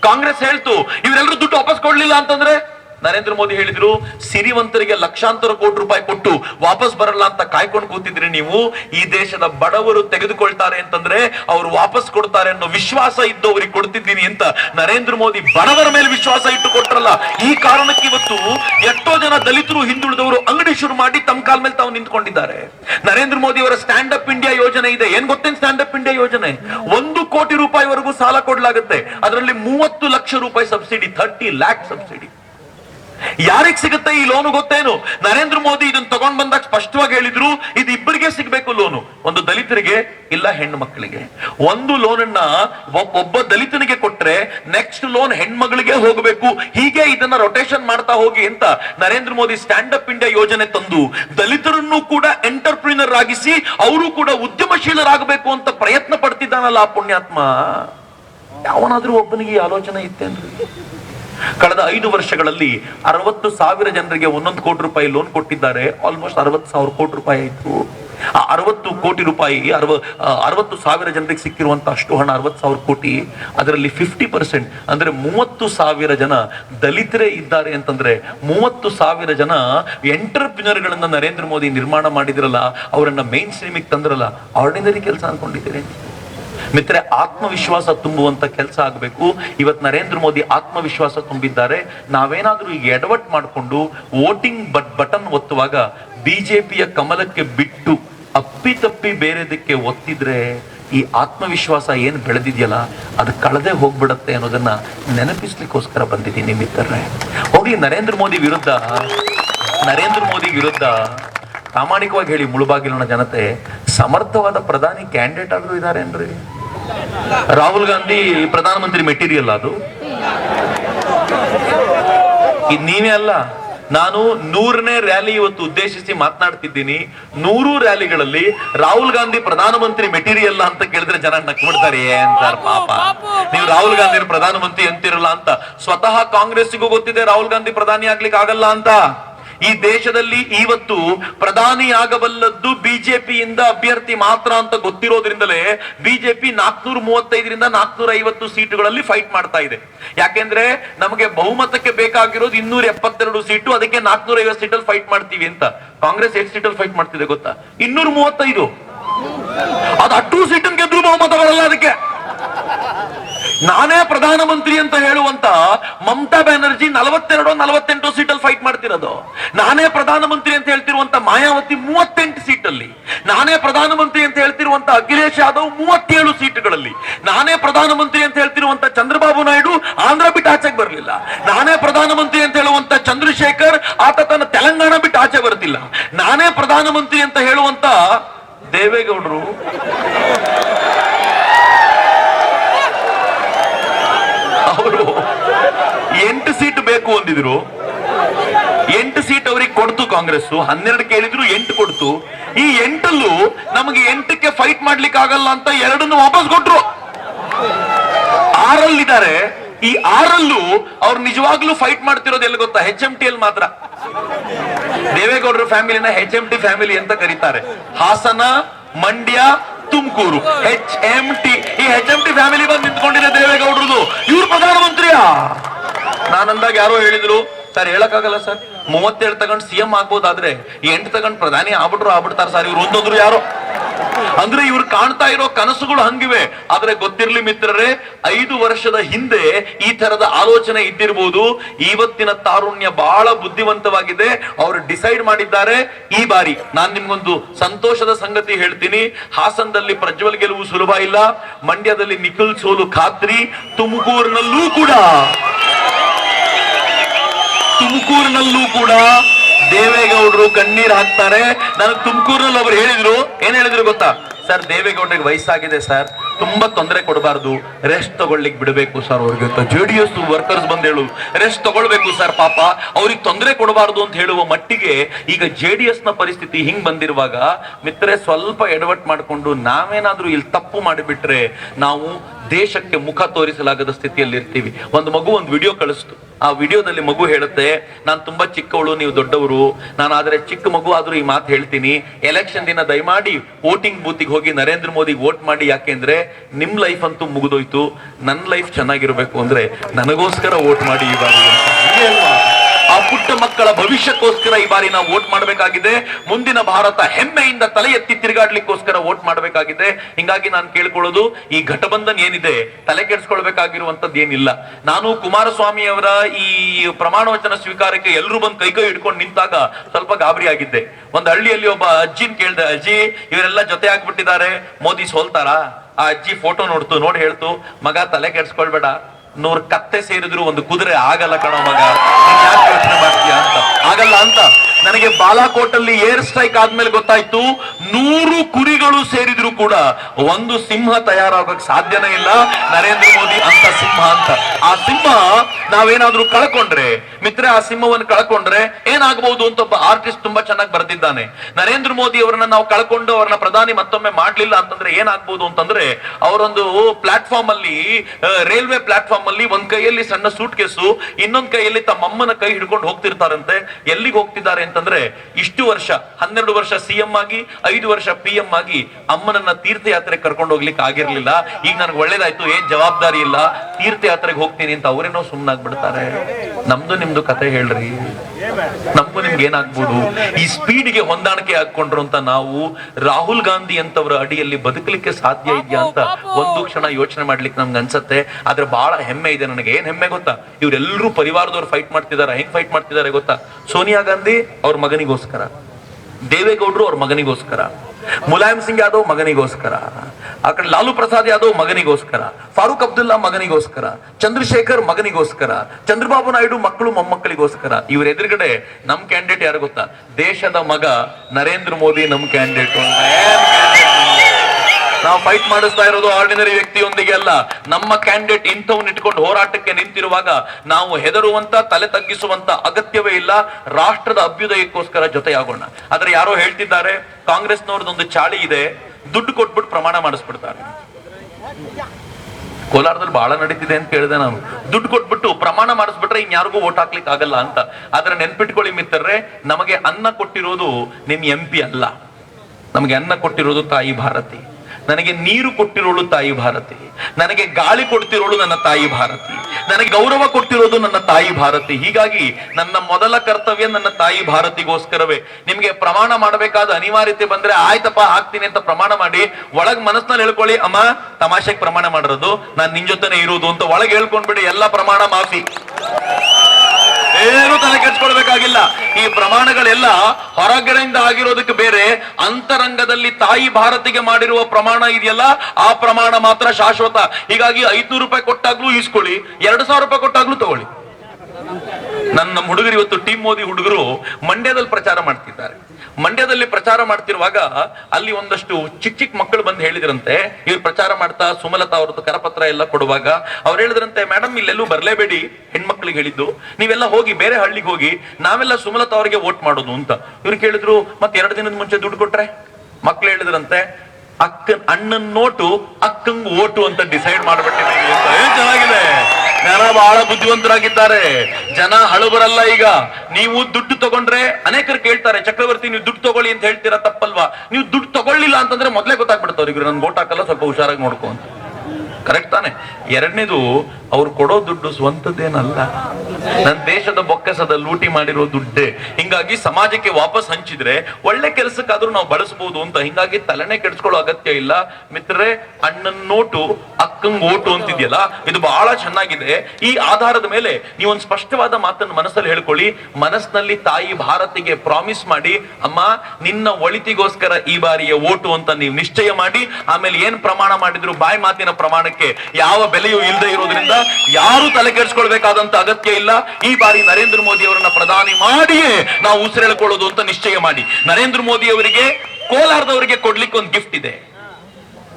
ಕಾಂಗ್ರೆಸ್ ಹೇಳ್ತು ಇವರೆಲ್ಲರೂ ದುಡ್ಡು ವಾಪಸ್ ಕೊಡ್ಲಿಲ್ಲ ಅಂತಂದ್ರೆ? ನರೇಂದ್ರ ಮೋದಿ ಹೇಳಿದ್ರು, ಸಿರಿವಂತರಿಗೆ ಲಕ್ಷಾಂತರ ಕೋಟಿ ರೂಪಾಯಿ ಕೊಟ್ಟು ವಾಪಸ್ ಬರಲ್ಲ ಅಂತ ಕಾಯ್ಕೊಂಡು ಕೂತಿದ್ರಿ ನೀವು. ಈ ದೇಶದ ಬಡವರು ತೆಗೆದುಕೊಳ್ತಾರೆ ಅಂತಂದ್ರೆ ಅವ್ರು ವಾಪಸ್ ಕೊಡ್ತಾರೆ ಅನ್ನೋ ವಿಶ್ವಾಸ ಇದ್ದು ಅವ್ರಿಗೆ ಕೊಡ್ತಿದ್ದೀನಿ ಅಂತ ನರೇಂದ್ರ ಮೋದಿ ಬಡವರ ಮೇಲೆ ವಿಶ್ವಾಸ ಇಟ್ಟು ಕೊಟ್ರಲ್ಲ. ಈ ಕಾರಣಕ್ಕೆ ಇವತ್ತು ಎಷ್ಟೋ ಜನ ದಲಿತರು, ಹಿಂದುಳಿದವರು ಅಂಗಡಿ ಶುರು ಮಾಡಿ ತಮ್ಮ ಕಾಲ ಮೇಲೆ ತಾವು ನಿಂತ್ಕೊಂಡಿದ್ದಾರೆ. ನರೇಂದ್ರ ಮೋದಿ ಅವರ ಸ್ಟ್ಯಾಂಡ್ ಅಪ್ ಇಂಡಿಯಾ ಯೋಜನೆ ಇದೆ. ಏನ್ ಗೊತ್ತೇನು ಸ್ಟ್ಯಾಂಡ್ ಅಪ್ ಇಂಡಿಯಾ ಯೋಜನೆ? ಒಂದು ಕೋಟಿ ರೂಪಾಯಿವರೆಗೂ ಸಾಲ ಕೊಡಲಾಗುತ್ತೆ. ಅದರಲ್ಲಿ ಮೂವತ್ತು ಲಕ್ಷ ರೂಪಾಯಿ ಸಬ್ಸಿಡಿ ಥರ್ಟಿ ಲ್ಯಾಕ್ ಸಬ್ಸಿಡಿ. ಯಾರಿಗ್ ಸಿಗುತ್ತೆ ಈ ಲೋನು ಗೊತ್ತೇನು? ನರೇಂದ್ರ ಮೋದಿ ಇದನ್ನ ತಗೊಂಡ್ ಬಂದಾಗ ಸ್ಪಷ್ಟವಾಗಿ ಹೇಳಿದ್ರು ಇದು ಇಬ್ಬರಿಗೆ ಸಿಗ್ಬೇಕು ಲೋನು. ಒಂದು ದಲಿತರಿಗೆ ಇಲ್ಲ ಹೆಣ್ಣು ಮಕ್ಕಳಿಗೆ. ಒಂದು ಲೋನನ್ನ ಒಬ್ಬ ದಲಿತನಿಗೆ ಕೊಟ್ರೆ ನೆಕ್ಸ್ಟ್ ಲೋನ್ ಹೆಣ್ಮಗಳಿಗೆ ಹೋಗಬೇಕು. ಹೀಗೆ ಇದನ್ನ ರೊಟೇಷನ್ ಮಾಡ್ತಾ ಹೋಗಿ ಅಂತ Narendra Modi stand up India ಯೋಜನೆ ತಂದು ದಲಿತರನ್ನು ಕೂಡ ಎಂಟರ್ಪ್ರಿನರ್ ಆಗಿಸಿ ಅವರು ಕೂಡ ಉದ್ಯಮಶೀಲರಾಗಬೇಕು ಅಂತ ಪ್ರಯತ್ನ ಪಡ್ತಿದ್ದಾನಲ್ಲ ಆ ಪುಣ್ಯಾತ್ಮ. ಯಾವನಾದ್ರೂ ಒಬ್ಬನಿಗೆ ಈ ಆಲೋಚನೆ ಇತ್ತೇನ್ರಿ? ಕಳೆದ ಐದು ವರ್ಷಗಳಲ್ಲಿ ಅರವತ್ತು ಸಾವಿರ ಜನರಿಗೆ ಒಂದೊಂದು ಕೋಟಿ ರೂಪಾಯಿ ಲೋನ್ ಕೊಟ್ಟಿದ್ದಾರೆ. ಆಲ್ಮೋಸ್ಟ್ ಅರವತ್ತು ಸಾವಿರ ಕೋಟಿ ರೂಪಾಯಿ ಆಯಿತು. ಆ ಅರವತ್ತು ಕೋಟಿ ರೂಪಾಯಿ ಅರವ ಅರವತ್ತು ಸಾವಿರ ಜನರಿಗೆ ಸಿಕ್ಕಿರುವಂತ ಅಷ್ಟು ಹಣ ಅರವತ್ತು ಸಾವಿರ ಕೋಟಿ. ಅದರಲ್ಲಿ ಫಿಫ್ಟಿ ಪರ್ಸೆಂಟ್ ಅಂದ್ರೆ ಮೂವತ್ತು ಸಾವಿರ ಜನ ದಲಿತರೇ ಇದ್ದಾರೆ ಅಂತಂದ್ರೆ ಮೂವತ್ತು ಸಾವಿರ ಜನ ಎಂಟರ್ಪ್ರಿನರ್ಗಳನ್ನ ನರೇಂದ್ರ ಮೋದಿ ನಿರ್ಮಾಣ ಮಾಡಿದ್ರಲ್ಲ, ಅವರನ್ನ ಮೇನ್ ಸ್ಟ್ರೀಮಿಗೆ ತಂದ್ರಲ್ಲ ಆರ್ಡಿನರಿ ಕೆಲಸ ಅನ್ಕೊಂಡಿದ್ದೀರಿ ಮಿತ್ರೆ ಆತ್ಮವಿಶ್ವಾಸ ತುಂಬುವಂತ ಕೆಲಸ ಆಗಬೇಕು. ಇವತ್ತು ನರೇಂದ್ರ ಮೋದಿ ಆತ್ಮವಿಶ್ವಾಸ ತುಂಬಿದ್ದಾರೆ. ನಾವೇನಾದ್ರೂ ಈಗ ಎಡವಟ್ ಮಾಡಿಕೊಂಡು ವೋಟಿಂಗ್ ಬಟ್, ಬಟನ್ ಒತ್ತುವಾಗ ಬಿಜೆಪಿಯ ಕಮಲಕ್ಕೆ ಬಿಟ್ಟು ಅಪ್ಪಿತಪ್ಪಿ ಬೇರೆದಕ್ಕೆ ಒತ್ತಿದ್ರೆ ಈ ಆತ್ಮವಿಶ್ವಾಸ ಏನ್ ಬೆಳೆದಿದೆಯಲ್ಲ, ಅದು ಕಳೆದೇ ಹೋಗ್ಬಿಡತ್ತೆ ಅನ್ನೋದನ್ನ ನೆನಪಿಸ್ಲಿಕ್ಕೋಸ್ಕರ ಬಂದಿದ್ದೀನಿ ಮಿತ್ರರೇ. ಹೋಗ್ಲಿ, ನರೇಂದ್ರ ಮೋದಿ ವಿರುದ್ಧ. ನರೇಂದ್ರ ಮೋದಿ ವಿರುದ್ಧ ಪ್ರಾಮಾಣಿಕವಾಗಿ ಹೇಳಿ ಮುಳುಬಾಗಿಲಿನ ಜನತೆ, ಸಮರ್ಥವಾದ ಪ್ರಧಾನಿ ಕ್ಯಾಂಡಿಡೇಟ್ ಇದ್ದಾರೆ ಇದಾರೇನ್ರಿ ರಾಹುಲ್ ಗಾಂಧಿ ಪ್ರಧಾನಮಂತ್ರಿ ಮೆಟೀರಿಯಲ್ ಅದು. ಇದು ನೀವೇ ಅಲ್ಲ ನಾನು ನೂರನೇ ರ್ಯಾಲಿ ಇವತ್ತು ಉದ್ದೇಶಿಸಿ ಮಾತನಾಡ್ತಿದ್ದೀನಿ. ನೂರು ರ್ಯಾಲಿಗಳಲ್ಲಿ ರಾಹುಲ್ ಗಾಂಧಿ ಪ್ರಧಾನಮಂತ್ರಿ ಮೆಟೀರಿಯಲ್ ಅಂತ ಕೇಳಿದ್ರೆ ಜನ ನಕ್ಬಿಡ್ತಾರೆ ಏನ್ ಸರ್ ಪಾಪ. ನೀವು ರಾಹುಲ್ ಗಾಂಧಿ ಪ್ರಧಾನಮಂತ್ರಿ ಅಂತಿರಲ್ಲ ಅಂತ. ಸ್ವತಃ ಕಾಂಗ್ರೆಸ್ಗೂ ಗೊತ್ತಿದೆ ರಾಹುಲ್ ಗಾಂಧಿ ಪ್ರಧಾನಿ ಆಗ್ಲಿಕ್ಕೆ ಆಗಲ್ಲ ಅಂತ. ಈ ದೇಶದಲ್ಲಿ ಇವತ್ತು ಪ್ರಧಾನಿ ಆಗಬಲ್ಲದ್ದು ಬಿಜೆಪಿಯಿಂದ ಅಭ್ಯರ್ಥಿ ಮಾತ್ರ ಅಂತ ಗೊತ್ತಿರೋದ್ರಿಂದಲೇ ಬಿಜೆಪಿ ನಾಲ್ಕನೂರ ಮೂವತ್ತೈದರಿಂದ ನಾಲ್ಕನೂರ ಐವತ್ತು ಸೀಟುಗಳಲ್ಲಿ ಫೈಟ್ ಮಾಡ್ತಾ ಇದೆ. ಯಾಕೆಂದ್ರೆ ನಮಗೆ ಬಹುಮತಕ್ಕೆ ಬೇಕಾಗಿರೋದು ಇನ್ನೂರ ಎಪ್ಪತ್ತೆರಡು ಸೀಟು, ಅದಕ್ಕೆ ನಾಲ್ಕನೂರ ಐವತ್ತು ಸೀಟಲ್ಲಿ ಫೈಟ್ ಮಾಡ್ತೀವಿ ಅಂತ. ಕಾಂಗ್ರೆಸ್ ಎಷ್ಟು ಸೀಟಲ್ಲಿ ಫೈಟ್ ಮಾಡ್ತಿದೆ ಗೊತ್ತಾ? ಇನ್ನೂರ ಮೂವತ್ತೈದು ಅದು ಅಟ್ಟು ಸೀಟನ್ ಗೆದ್ರು ಬಹುಮತ ಬರಲ್ಲ ಅದಕ್ಕೆ. ನಾನೇ ಪ್ರಧಾನಮಂತ್ರಿ ಅಂತ ಹೇಳುವಂತ ಮಮತಾ ಬ್ಯಾನರ್ಜಿ ನಲವತ್ತೆರಡು ನಲವತ್ತೆಂಟು ಸೀಟಲ್ಲಿ ಫೈಟ್ ಮಾಡ್ತಿರೋದು. ನಾನೇ ಪ್ರಧಾನಮಂತ್ರಿ ಅಂತ ಹೇಳ್ತಿರುವಂತ ಮಾಯಾವತಿ ಮೂವತ್ತೆಂಟು ಸೀಟಲ್ಲಿ. ನಾನೇ ಪ್ರಧಾನಮಂತ್ರಿ ಅಂತ ಹೇಳ್ತಿರುವಂತ ಅಖಿಲೇಶ್ ಯಾದವ್ ಮೂವತ್ತೇಳು ಸೀಟುಗಳಲ್ಲಿ. ನಾನೇ ಪ್ರಧಾನಮಂತ್ರಿ ಅಂತ ಹೇಳ್ತಿರುವಂತ ಚಂದ್ರಬಾಬು ನಾಯ್ಡು ಆಂಧ್ರ ಬಿಟ್ಟು ಆಚೆಗೆ ಬರಲಿಲ್ಲ. ನಾನೇ ಪ್ರಧಾನಮಂತ್ರಿ ಅಂತ ಹೇಳುವಂತ ಚಂದ್ರಶೇಖರ್ ಆತ ತನ್ನ ತೆಲಂಗಾಣ ಬಿಟ್ಟು ಆಚೆ ಬರ್ತಿಲ್ಲ. ನಾನೇ ಪ್ರಧಾನಮಂತ್ರಿ ಅಂತ ಹೇಳುವಂತ ದೇವೇಗೌಡರು ಅವರು ಎಂಟು ಸೀಟ್ ಬೇಕು ಅಂದಿದ್ರು. ಎಂಟು ಸೀಟ್ ಅವ್ರಿಗೆ ಕೊಡ್ತು ಕಾಂಗ್ರೆಸ್ ಹನ್ನೆರಡು ಕೇಳಿದ್ರು, ಎಂಟು ಕೊಡ್ತು. ಈ ಎಂಟಲ್ಲೂ ನಮಗೆ ಎಂಟಕ್ಕೆ ಫೈಟ್ ಮಾಡ್ಲಿಕ್ಕೆ ಆಗಲ್ಲ ಅಂತ ಎರಡನ್ನು ವಾಪಸ್ ಕೊಟ್ರು. ಆರಲ್ಲಿದ್ದಾರೆ. ಈ ಆರಲ್ಲೂ ಅವ್ರು ನಿಜವಾಗ್ಲೂ ಫೈಟ್ ಮಾಡ್ತಿರೋದು ಎಲ್ಲಿ ಗೊತ್ತಾ? ಹೆಚ್ ಎಂ ಟಿ ಅಲ್ಲಿ ಮಾತ್ರ. ದೇವೇಗೌಡರ ಫ್ಯಾಮಿಲಿನ ಹೆಚ್ ಎಂ ಟಿ ಫ್ಯಾಮಿಲಿ ಅಂತ ಕರೀತಾರೆ. Hassan, Mandya, Tumakuru. H M T ಈ ಹೆಚ್ ಎಂ ಟಿ ಫ್ಯಾಮಿಲಿ ಬಂದು ನಿಂತ್ಕೊಂಡಿದೆ ದೇವೇಗೌಡರದು. ಇವ್ರು ಪ್ರಧಾನಮಂತ್ರಿಯಾ? ನಾನಂದಾಗ ಯಾರೋ ಹೇಳಿದ್ರು, ಸರ್, ಹೇಳಕ್ಕಾಗಲ್ಲ ಸರ್. ಮೂವತ್ತೇಳು ತಗೊಂಡು ಸಿಎಂ ಆಗ್ಬೋದಾದ್ರೆ ಎಂಟು ತಗೊಂಡು ಪ್ರಧಾನಿ ಆಗ್ಬಿಟ್ರು, ಆಗ್ಬಿಡ್ತಾರೆ ಸರ್ ಇವ್ರು. ಒಂದೊಂದ್ರು ಯಾರೋ. ಅಂದ್ರೆ ಇವ್ರು ಕಾಣ್ತಾ ಇರೋ ಕನಸುಗಳು ಹಂಗಿವೆ. ಆದ್ರೆ ಗೊತ್ತಿರ್ಲಿ ಮಿತ್ರರೇ, ಐದು ವರ್ಷದ ಹಿಂದೆ ಈ ತರದ ಆಲೋಚನೆ ಇದ್ದಿರ್ಬೋದು. ಇವತ್ತಿನ ತಾರುಣ್ಯ ಬಹಳ ಬುದ್ಧಿವಂತವಾಗಿದೆ. ಅವರು ಡಿಸೈಡ್ ಮಾಡಿದ್ದಾರೆ ಈ ಬಾರಿ. ನಾನ್ ನಿಮ್ಗೊಂದು ಸಂತೋಷದ ಸಂಗತಿ ಹೇಳ್ತೀನಿ. ಹಾಸನದಲ್ಲಿ ಪ್ರಜ್ವಲ್ ಗೆಲುವು ಸುಲಭ ಇಲ್ಲ. ಮಂಡ್ಯದಲ್ಲಿ ನಿಖಿಲ್ ಸೋಲು ಖಾತ್ರಿ. ತುಮಕೂರಿನಲ್ಲೂ ಕೂಡ. ತುಮಕೂರಿನಲ್ಲೂ ಕೂಡ ದೇವೇಗೌಡರು ಕಣ್ಣೀರ್ ಹಾಕ್ತಾರೆ. ನನಗೆ ತುಮಕೂರಿನಲ್ಲಿ ಒಬ್ರು ಹೇಳಿದ್ರು. ಏನ್ ಹೇಳಿದ್ರು ಗೊತ್ತಾ? ಸರ್, ದೇವೇಗೌಡರಿಗೆ ವಯಸ್ಸಾಗಿದೆ, ಸರ್. ತುಂಬಾ ತೊಂದರೆ ಕೊಡಬಾರ್ದು. ರೆಸ್ಟ್ ತಗೊಳ್ಳಿಕ್ ಬಿಡಬೇಕು ಸರ್ ಅವ್ರಿಗೆ ಅಂತ. ಜೆ ಡಿ ಎಸ್ ವರ್ಕರ್ಸ್ ಬಂದ್ ಹೇಳು ರೆಸ್ಟ್ ತಗೊಳ್ಬೇಕು ಸರ್ ಪಾಪ. ಅವ್ರಿಗೆ ತೊಂದರೆ ಕೊಡಬಾರ್ದು ಅಂತ ಹೇಳುವ ಮಟ್ಟಿಗೆ ಈಗ ಜೆ ಡಿ ಎಸ್ನ ಪರಿಸ್ಥಿತಿ ಹಿಂಗ್ ಬಂದಿರುವಾಗ ಮಿತ್ರೆ ಸ್ವಲ್ಪ ಎಡವಟ್ ಮಾಡ್ಕೊಂಡು ನಾವೇನಾದ್ರೂ ಇಲ್ಲಿ ತಪ್ಪು ಮಾಡಿಬಿಟ್ರೆ ನಾವು ದೇಶಕ್ಕೆ ಮುಖ ತೋರಿಸಲಾಗದ ಸ್ಥಿತಿಯಲ್ಲಿ ಇರ್ತೀವಿ. ಒಂದು ಮಗು ಒಂದು ವಿಡಿಯೋ ಕಳಿಸ್ತು. ಆ ವಿಡಿಯೋದಲ್ಲಿ ಮಗು ಹೇಳುತ್ತೆ, ನಾನು ತುಂಬಾ ಚಿಕ್ಕವಳು, ನೀವು ದೊಡ್ಡವರು. ನಾನು ಆದ್ರೆ ಚಿಕ್ಕ ಮಗು ಆದ್ರೂ ಈ ಮಾತು ಹೇಳ್ತೀನಿ. ಎಲೆಕ್ಷನ್ ದಿನ ದಯಮಾಡಿ ವೋಟಿಂಗ್ ಬೂತಿಗೆ ಹೋಗಿ ನರೇಂದ್ರ ಮೋದಿಗೆ ವೋಟ್ ಮಾಡಿ ಯಾಕೆಂದ್ರೆ ನಿಮ್ ಲೈಫ್ ಅಂತೂ ಮುಗಿದೋಯ್ತು ನನ್ನ ಲೈಫ್ ಚೆನ್ನಾಗಿರ್ಬೇಕು ಅಂದ್ರೆ ನನಗೋಸ್ಕರ ವೋಟ್ ಮಾಡಿ ಈ ಆ ಪುಟ್ಟ ಮಕ್ಕಳ ಭವಿಷ್ಯಕ್ಕೋಸ್ಕರ ಈ ಬಾರಿ ನಾವು ವೋಟ್ ಮಾಡಬೇಕಾಗಿದೆ. ಮುಂದಿನ ಭಾರತ ಹೆಮ್ಮೆಯಿಂದ ತಲೆ ಎತ್ತಿ ತಿರುಗಾಡ್ಲಿಕ್ಕೋಸ್ಕರ ವೋಟ್ ಮಾಡಬೇಕಾಗಿದೆ. ಹಿಂಗಾಗಿ ನಾನು ಕೇಳ್ಕೊಳ್ಳೋದು, ಈ ಘಟಬಂಧನ್ ಏನಿದೆ, ತಲೆ ಕೆಡಿಸ್ಕೊಳ್ಬೇಕಾಗಿರುವಂತದ್ದು ಏನಿಲ್ಲ. ನಾನು ಕುಮಾರಸ್ವಾಮಿ ಅವರ ಈ ಪ್ರಮಾಣ ವಚನ ಸ್ವೀಕಾರಕ್ಕೆ ಎಲ್ಲರೂ ಬಂದು ಕೈ ಕೈ ಹಿಡ್ಕೊಂಡು ನಿಂತಾಗ ಸ್ವಲ್ಪ ಗಾಬರಿ ಆಗಿದ್ದೆ. ಒಂದು ಹಳ್ಳಿಯಲ್ಲಿ ಒಬ್ಬ ಅಜ್ಜಿನ್ ಕೇಳ್ದೆ, ಅಜ್ಜಿ, ಇವರೆಲ್ಲ ಜೊತೆ ಆಗ್ಬಿಟ್ಟಿದ್ದಾರೆ, ಮೋದಿ ಸೋಲ್ತಾರಾ? ಆ ಅಜ್ಜಿ ಫೋಟೋ ನೋಡ್ತು, ನೋಡಿ ಹೇಳ್ತು, ಮಗ ತಲೆ ಕೆಡ್ಸ್ಕೊಳ್ಬೇಡ. ನೂರ್ ಕತ್ತೆ ಸೇರಿದ್ರು ಒಂದು ಕುದುರೆ ಆಗಲ್ಲ ಕಣೋ ಮಗ. ಯಾಕೆ ಯೋಚನೆ ಮಾಡ್ತೀಯ ಅಂತ? ಆಗಲ್ಲ ಅಂತ? ನನಗೆ ಬಾಲಾಕೋಟಲ್ಲಿ ಏರ್ ಸ್ಟ್ರೈಕ್ ಆದ್ಮೇಲೆ ಗೊತ್ತಾಯ್ತು, ನೂರು ಕುರಿಗಳು ಸೇರಿದ್ರು ಕೂಡ ಒಂದು ಸಿಂಹ ತಯಾರಾಗಕ್ ಸಾಧ್ಯನೇ ಇಲ್ಲ. ನರೇಂದ್ರ ಮೋದಿ ಅಂತ ಸಿಂಹ ಅಂತ. ಆ ಸಿಂಹ ನಾವೇನಾದ್ರೂ ಕಳ್ಕೊಂಡ್ರೆ ಮಿತ್ರ ಆ ಸಿಂಹವನ್ನು ಕಳ್ಕೊಂಡ್ರೆ ಏನಾಗಬಹುದು ಅಂತ ಒಬ್ಬ ಆರ್ಟಿಸ್ಟ್ ತುಂಬಾ ಚೆನ್ನಾಗಿ ಬರೆದಿದ್ದಾನೆ. ನರೇಂದ್ರ ಮೋದಿ ಅವರನ್ನ ನಾವು ಕಳ್ಕೊಂಡು ಅವರನ್ನ ಪ್ರಧಾನಿ ಮತ್ತೊಮ್ಮೆ ಮಾಡ್ಲಿಲ್ಲ ಅಂತಂದ್ರೆ ಏನಾಗ್ಬಹುದು ಅಂತಂದ್ರೆ ಅವರೊಂದು ಪ್ಲಾಟ್ಫಾರ್ಮ್ ಅಲ್ಲಿ ರೈಲ್ವೆ ಪ್ಲಾಟ್ಫಾರ್ಮ್ ಅಲ್ಲಿ ಒಂದ್ ಕೈಯಲ್ಲಿ ಸಣ್ಣ ಸೂಟ್ ಕೇಸು ಇನ್ನೊಂದ್ ಕೈಯಲ್ಲಿ ತಮ್ಮಮ್ಮನ ಕೈ ಹಿಡ್ಕೊಂಡು ಹೋಗ್ತಿರ್ತಾರಂತೆ. ಎಲ್ಲಿಗೆ ಹೋಗ್ತಿದ್ದಾರೆ ಅಂತಂದ್ರೆ ಇಷ್ಟು ವರ್ಷ ಹನ್ನೆರಡು ವರ್ಷ ಸಿಎಂ ಆಗಿ ಐದು ವರ್ಷ ಪಿ ಎಂ ಆಗಿ ಅಮ್ಮನನ್ನ ತೀರ್ಥಯಾತ್ರೆ ಕರ್ಕೊಂಡು ಹೋಗ್ಲಿಕ್ಕೆ ಆಗಿರ್ಲಿಲ್ಲ. ಈಗ ನನಗೆ ಒಳ್ಳೇದಾಯ್ತು ಏನ್ ಜವಾಬ್ದಾರಿ ಇಲ್ಲ ತೀರ್ಥಯಾತ್ರೆಗೆ ಹೋಗ್ತೀನಿ ಅಂತ ಅವರೇನೋ ಸುಮ್ಮನಾಗ್ಬಿಡ್ತಾರೆ ನಮ್ದು ನಿಮ್ದು ಕತೆ ಹೇಳ್ರಿ. ನಮಗೂ ನಿಮ್ಗೆ ಏನಾಗ್ಬೋದು? ಈ ಸ್ಪೀಡ್ಗೆ ಹೊಂದಾಣಿಕೆ ಹಾಕೊಂಡ್ರು ಅಂತ ನಾವು ರಾಹುಲ್ ಗಾಂಧಿ ಅಂತವರ ಅಡಿಯಲ್ಲಿ ಬದುಕಲಿಕ್ಕೆ ಸಾಧ್ಯ ಇದೆಯಾ ಅಂತ ಒಂದು ಕ್ಷಣ ಯೋಚನೆ ಮಾಡ್ಲಿಕ್ಕೆ ನಮ್ಗೆ ಅನ್ಸತ್ತೆ. ಆದ್ರೆ ಬಹಳ ಹೆಮ್ಮೆ ಇದೆ ನನಗೆ. ಏನ್ ಹೆಮ್ಮೆ ಗೊತ್ತಾ? ಇವರೆಲ್ಲರೂ ಪರಿವಾರದವ್ರು ಫೈಟ್ ಮಾಡ್ತಿದ್ದಾರೆ ಹೆಂಗ್ ಫೈಟ್ ಮಾಡ್ತಿದ್ದಾರೆ ಗೊತ್ತಾ? ಸೋನಿಯಾ ಗಾಂಧಿ ಅವ್ರ ಮಗನಿಗೋಸ್ಕರ, ದೇವೇಗೌಡರು ಅವ್ರ ಮಗನಿಗೋಸ್ಕರ, ಮುಲಾಯಂ ಸಿಂಗ್ ಯಾದವ್ ಮಗನಿಗೋಸ್ಕರ, ಆ ಕಡೆ ಲಾಲು ಪ್ರಸಾದ್ ಯಾದವ್ ಮಗನಿಗೋಸ್ಕರ, ಫಾರೂಕ್ ಅಬ್ದುಲ್ಲಾ ಮಗನಿಗೋಸ್ಕರ, ಚಂದ್ರಶೇಖರ್ ಮಗನಿಗೋಸ್ಕರ, ಚಂದ್ರಬಾಬು ನಾಯ್ಡು ಮಕ್ಕಳು ಮೊಮ್ಮಕ್ಕಳಿಗೋಸ್ಕರ, ಇವ್ರ ಎದುರುಗಡೆ ನಮ್ ಕ್ಯಾಂಡಿಡೇಟ್ ಯಾರು ಗೊತ್ತಾ ದೇಶದ ಮಗ ನರೇಂದ್ರ ಮೋದಿ ನಮ್ ಕ್ಯಾಂಡಿಡೇಟ್? ನಾವು ಫೈಟ್ ಮಾಡಿಸ್ತಾ ಇರೋದು ಆರ್ಡಿನರಿ ವ್ಯಕ್ತಿಯೊಂದಿಗೆ ಅಲ್ಲ. ನಮ್ಮ ಕ್ಯಾಂಡಿಡೇಟ್ ಇಂಥವ್ನ ಇಟ್ಕೊಂಡು ಹೋರಾಟಕ್ಕೆ ನಿಂತಿರುವಾಗ ನಾವು ಹೆದರುವಂತ, ತಲೆ ತಗ್ಗಿಸುವಂತ ಅಗತ್ಯವೇ ಇಲ್ಲ. ರಾಷ್ಟ್ರದ ಅಭ್ಯುದಯಕ್ಕೋಸ್ಕರ ಜೊತೆಯಾಗೋಣ. ಆದ್ರೆ ಯಾರೋ ಹೇಳ್ತಿದ್ದಾರೆ ಕಾಂಗ್ರೆಸ್ನವ್ರದೊಂದು ಚಾಳಿ ಇದೆ, ದುಡ್ಡು ಕೊಟ್ಬಿಟ್ಟು ಪ್ರಮಾಣ ಮಾಡಿಸ್ಬಿಡ್ತಾರೆ. ಕೋಲಾರದಲ್ಲಿ ಬಹಳ ನಡೀತಿದೆ ಅಂತ ಕೇಳಿದೆ ನಾನು. ದುಡ್ಡು ಕೊಟ್ಬಿಟ್ಟು ಪ್ರಮಾಣ ಮಾಡಿಸ್ಬಿಟ್ರೆ ಇನ್ಯಾರಿಗೂ ಓಟ್ ಹಾಕ್ಲಿಕ್ಕೆ ಆಗಲ್ಲ ಅಂತ. ಆದ್ರೆ ನೆನ್ಪಿಟ್ಕೊಳ್ಳಿ ಮಿತ್ರರೇ, ನಮಗೆ ಅನ್ನ ಕೊಟ್ಟಿರೋದು ನಿಮ್ ಎಂ ಅಲ್ಲ. ನಮಗೆ ಅನ್ನ ಕೊಟ್ಟಿರೋದು ತಾಯಿ ಭಾರತಿ. ನನಗೆ ನೀರು ಕೊಟ್ಟಿರೋಳು ತಾಯಿ ಭಾರತಿ. ನನಗೆ ಗಾಳಿ ಕೊಡ್ತಿರೋಳು ನನ್ನ ತಾಯಿ ಭಾರತಿ. ನನಗೆ ಗೌರವ ಕೊಟ್ಟಿರೋದು ನನ್ನ ತಾಯಿ ಭಾರತಿ. ಹೀಗಾಗಿ ನನ್ನ ಮೊದಲ ಕರ್ತವ್ಯ ನನ್ನ ತಾಯಿ ಭಾರತಿಗೋಸ್ಕರವೇ. ನಿಮ್ಗೆ ಪ್ರಮಾಣ ಮಾಡಬೇಕಾದ ಅನಿವಾರ್ಯತೆ ಬಂದ್ರೆ ಆಯ್ತಪ್ಪ, ಹಾಕ್ತೀನಿ ಅಂತ ಪ್ರಮಾಣ ಮಾಡಿ, ಒಳಗ್ ಮನಸ್ಸಿನಲ್ಲಿ ಹೇಳ್ಕೊಳ್ಳಿ, ಅಮ್ಮ, ತಮಾಷೆಗೆ ಪ್ರಮಾಣ ಮಾಡಿರೋದು, ನಾನು ನಿನ್ ಜೊತೆನೆ ಇರೋದು ಅಂತ ಒಳಗೆ ಹೇಳ್ಕೊಂಡ್ಬಿಡಿ, ಎಲ್ಲ ಪ್ರಮಾಣ ಮಾಫಿ. ಏನು ತಲೆ ಕೆಡ್ಸ್ಕೊಳ್ಬೇಕಾಗಿಲ್ಲ. ಈ ಪ್ರಮಾಣಗಳೆಲ್ಲ ಹೊರಗಡೆಯಿಂದ ಆಗಿರೋದಕ್ಕೆ ಬೇರೆ, ಅಂತರಂಗದಲ್ಲಿ ತಾಯಿ ಭಾರತಿಗೆ ಮಾಡಿರುವ ಪ್ರಮಾಣ ಇದೆಯಲ್ಲ? ಆ ಪ್ರಮಾಣ ಮಾತ್ರ ಶಾಶ್ವತ. ಹೀಗಾಗಿ ಐದ್ನೂರು ರೂಪಾಯಿ ಕೊಟ್ಟಾಗ್ಲೂ ಈಸ್ಕೊಳ್ಳಿ, ಎರಡ್ ಸಾವಿರ ರೂಪಾಯಿ ಕೊಟ್ಟಾಗ್ಲೂ ತಗೊಳ್ಳಿ. ನನ್ನ ನಮ್ಮ ಹುಡುಗರು ಇವತ್ತು ಟೀಮ್ ಮೋದಿ ಹುಡುಗರು ಮಂಡ್ಯದಲ್ಲಿ ಪ್ರಚಾರ ಮಾಡ್ತಿದ್ದಾರೆ. ಮಂಡ್ಯದಲ್ಲಿ ಪ್ರಚಾರ ಮಾಡ್ತಿರುವಾಗ ಅಲ್ಲಿ ಒಂದಷ್ಟು ಚಿಕ್ಕ ಚಿಕ್ಕ ಮಕ್ಕಳು ಬಂದು ಹೇಳಿದ್ರಂತೆ, ಇವ್ರು ಪ್ರಚಾರ ಮಾಡ್ತಾ ಸುಮಲತಾ ಅವ್ರದ್ದು ಕರಪತ್ರ ಎಲ್ಲ ಕೊಡುವಾಗ ಅವ್ರು ಹೇಳಿದ್ರಂತೆ ಮೇಡಮ್ ಇಲ್ಲೆಲ್ಲೂ ಬರಲೇಬೇಡಿ. ಹೆಣ್ಮಕ್ಳಿಗೆ ಹೇಳಿದ್ದು, ನೀವೆಲ್ಲ ಹೋಗಿ ಬೇರೆ ಹಳ್ಳಿಗೆ ಹೋಗಿ ನಾವೆಲ್ಲ ಸುಮಲತಾ ಅವರಿಗೆ ವೋಟ್ ಮಾಡೋದು ಅಂತ. ಇವ್ರು ಕೇಳಿದ್ರು, ಮತ್ತೆ ಎರಡು ದಿನದ ಮುಂಚೆ ದುಡ್ಡು ಕೊಟ್ರೆ? ಮಕ್ಳು ಹೇಳಿದ್ರಂತೆ, ಅಕ್ಕನ್, ಅಣ್ಣನ್ ನೋಟು, ಅಕ್ಕಂಗ್ ಓಟು ಅಂತ ಡಿಸೈಡ್ ಮಾಡ್ಬಿಟ್ಟಿದ್ದೀವಿ ಅಂತ. ಚೆನ್ನಾಗಿದೆ. ಜನ ಬಹಳ ಬುದ್ಧಿವಂತರಾಗಿದ್ದಾರೆ? ಜನ ಹಳುಬರಲ್ಲ ಈಗ. ನೀವು ದುಡ್ಡು ತಗೊಂಡ್ರೆ ಅನೇಕರು ಕೇಳ್ತಾರೆ, ಚಕ್ರವರ್ತಿ, ನೀವು ದುಡ್ಡು ತಗೊಳ್ಳಿ ಅಂತ ಹೇಳ್ತೀರಾ? ತಪ್ಪಲ್ವಾ? ನೀವು ದುಡ್ಡು ತಗೊಳ್ಳಿಲ್ಲ ಅಂತಂದ್ರೆ ಮೊದಲೇ ಗೊತ್ತಾಗ್ಬಿಡ್ತಾವ್ರಿ ಅವ್ರಿಗೆ. ನನ್ ಓಟ್ ಹಾಕಲ್ಲ, ಸ್ವಲ್ಪ ಹುಷಾರಾಗಿ ನೋಡ್ಕೊ ಅಂತ. ಕರೆಕ್ಟ್ ತಾನೆ? ಎರಡನೇದು, ಅವ್ರು ಕೊಡೋ ದುಡ್ಡು ಸ್ವಂತದ್ದೇನಲ್ಲ. ನನ್ನ ದೇಶದ ಬೊಕ್ಕಸದ ಲೂಟಿ ಮಾಡಿರೋ ದುಡ್ಡೇ. ಹಿಂಗಾಗಿ ಸಮಾಜಕ್ಕೆ ವಾಪಸ್ ಹಂಚಿದ್ರೆ ಒಳ್ಳೆ ಕೆಲಸಕ್ಕಾದ್ರೂ ನಾವು ಬಳಸಬಹುದು ಅಂತ. ಹಿಂಗಾಗಿ ತಲೆನೆ ಕೆಡಿಸ್ಕೊಳ್ಳೋ ಅಗತ್ಯ ಇಲ್ಲ. ಮಿತ್ರರೇ, ಅಣ್ಣನ್ ನೋಟು ಅಕ್ಕಂಗ್ ಓಟು ಅಂತಿದ್ಯಲ್ಲ? ಇದು ಬಹಳ ಚೆನ್ನಾಗಿದೆ. ಈ ಆಧಾರದ ಮೇಲೆ ನೀವೊಂದು ಸ್ಪಷ್ಟವಾದ ಮಾತನ್ನು ಮನಸ್ಸಲ್ಲಿ ಹೇಳ್ಕೊಳ್ಳಿ. ಮನಸ್ಸಿನಲ್ಲಿ ತಾಯಿ ಭಾರತಿಗೆ ಪ್ರಾಮಿಸ್ ಮಾಡಿ, ಅಮ್ಮ, ನಿನ್ನ ಒಳಿತಿಗೋಸ್ಕರ ಈ ಬಾರಿಯ ಓಟು ಅಂತ ನೀವು ನಿಶ್ಚಯ ಮಾಡಿ, ಆಮೇಲೆ ಏನ್ ಪ್ರಮಾಣ ಮಾಡಿದ್ರು, ಬಾಯಿ ಮಾತಿನ ಪ್ರಮಾಣಕ್ಕೆ ಯಾವ ಬೆಲೆಯೂ ಇಲ್ಲದೆ ಇರೋದ್ರಿಂದ ಯಾರು ತಲೆ ಕೆಡಿಸ್ಕೊಳ್ಬೇಕಾದಂತ ಅಗತ್ಯ ಇಲ್ಲ. ಈ ಬಾರಿ ನರೇಂದ್ರ ಮೋದಿ ಅವರನ್ನ ಪ್ರಧಾನಿ ಮಾಡಿಯೇ ನಾವು ಉಸಿರೆಳ್ಕೊಳ್ಳೋದು ಅಂತ ನಿಶ್ಚಯ ಮಾಡಿ. ನರೇಂದ್ರ ಮೋದಿ ಅವರಿಗೆ ಕೋಲಾರದವರಿಗೆ ಕೊಡ್ಲಿಕ್ಕೆ ಒಂದು ಗಿಫ್ಟ್ ಇದೆ.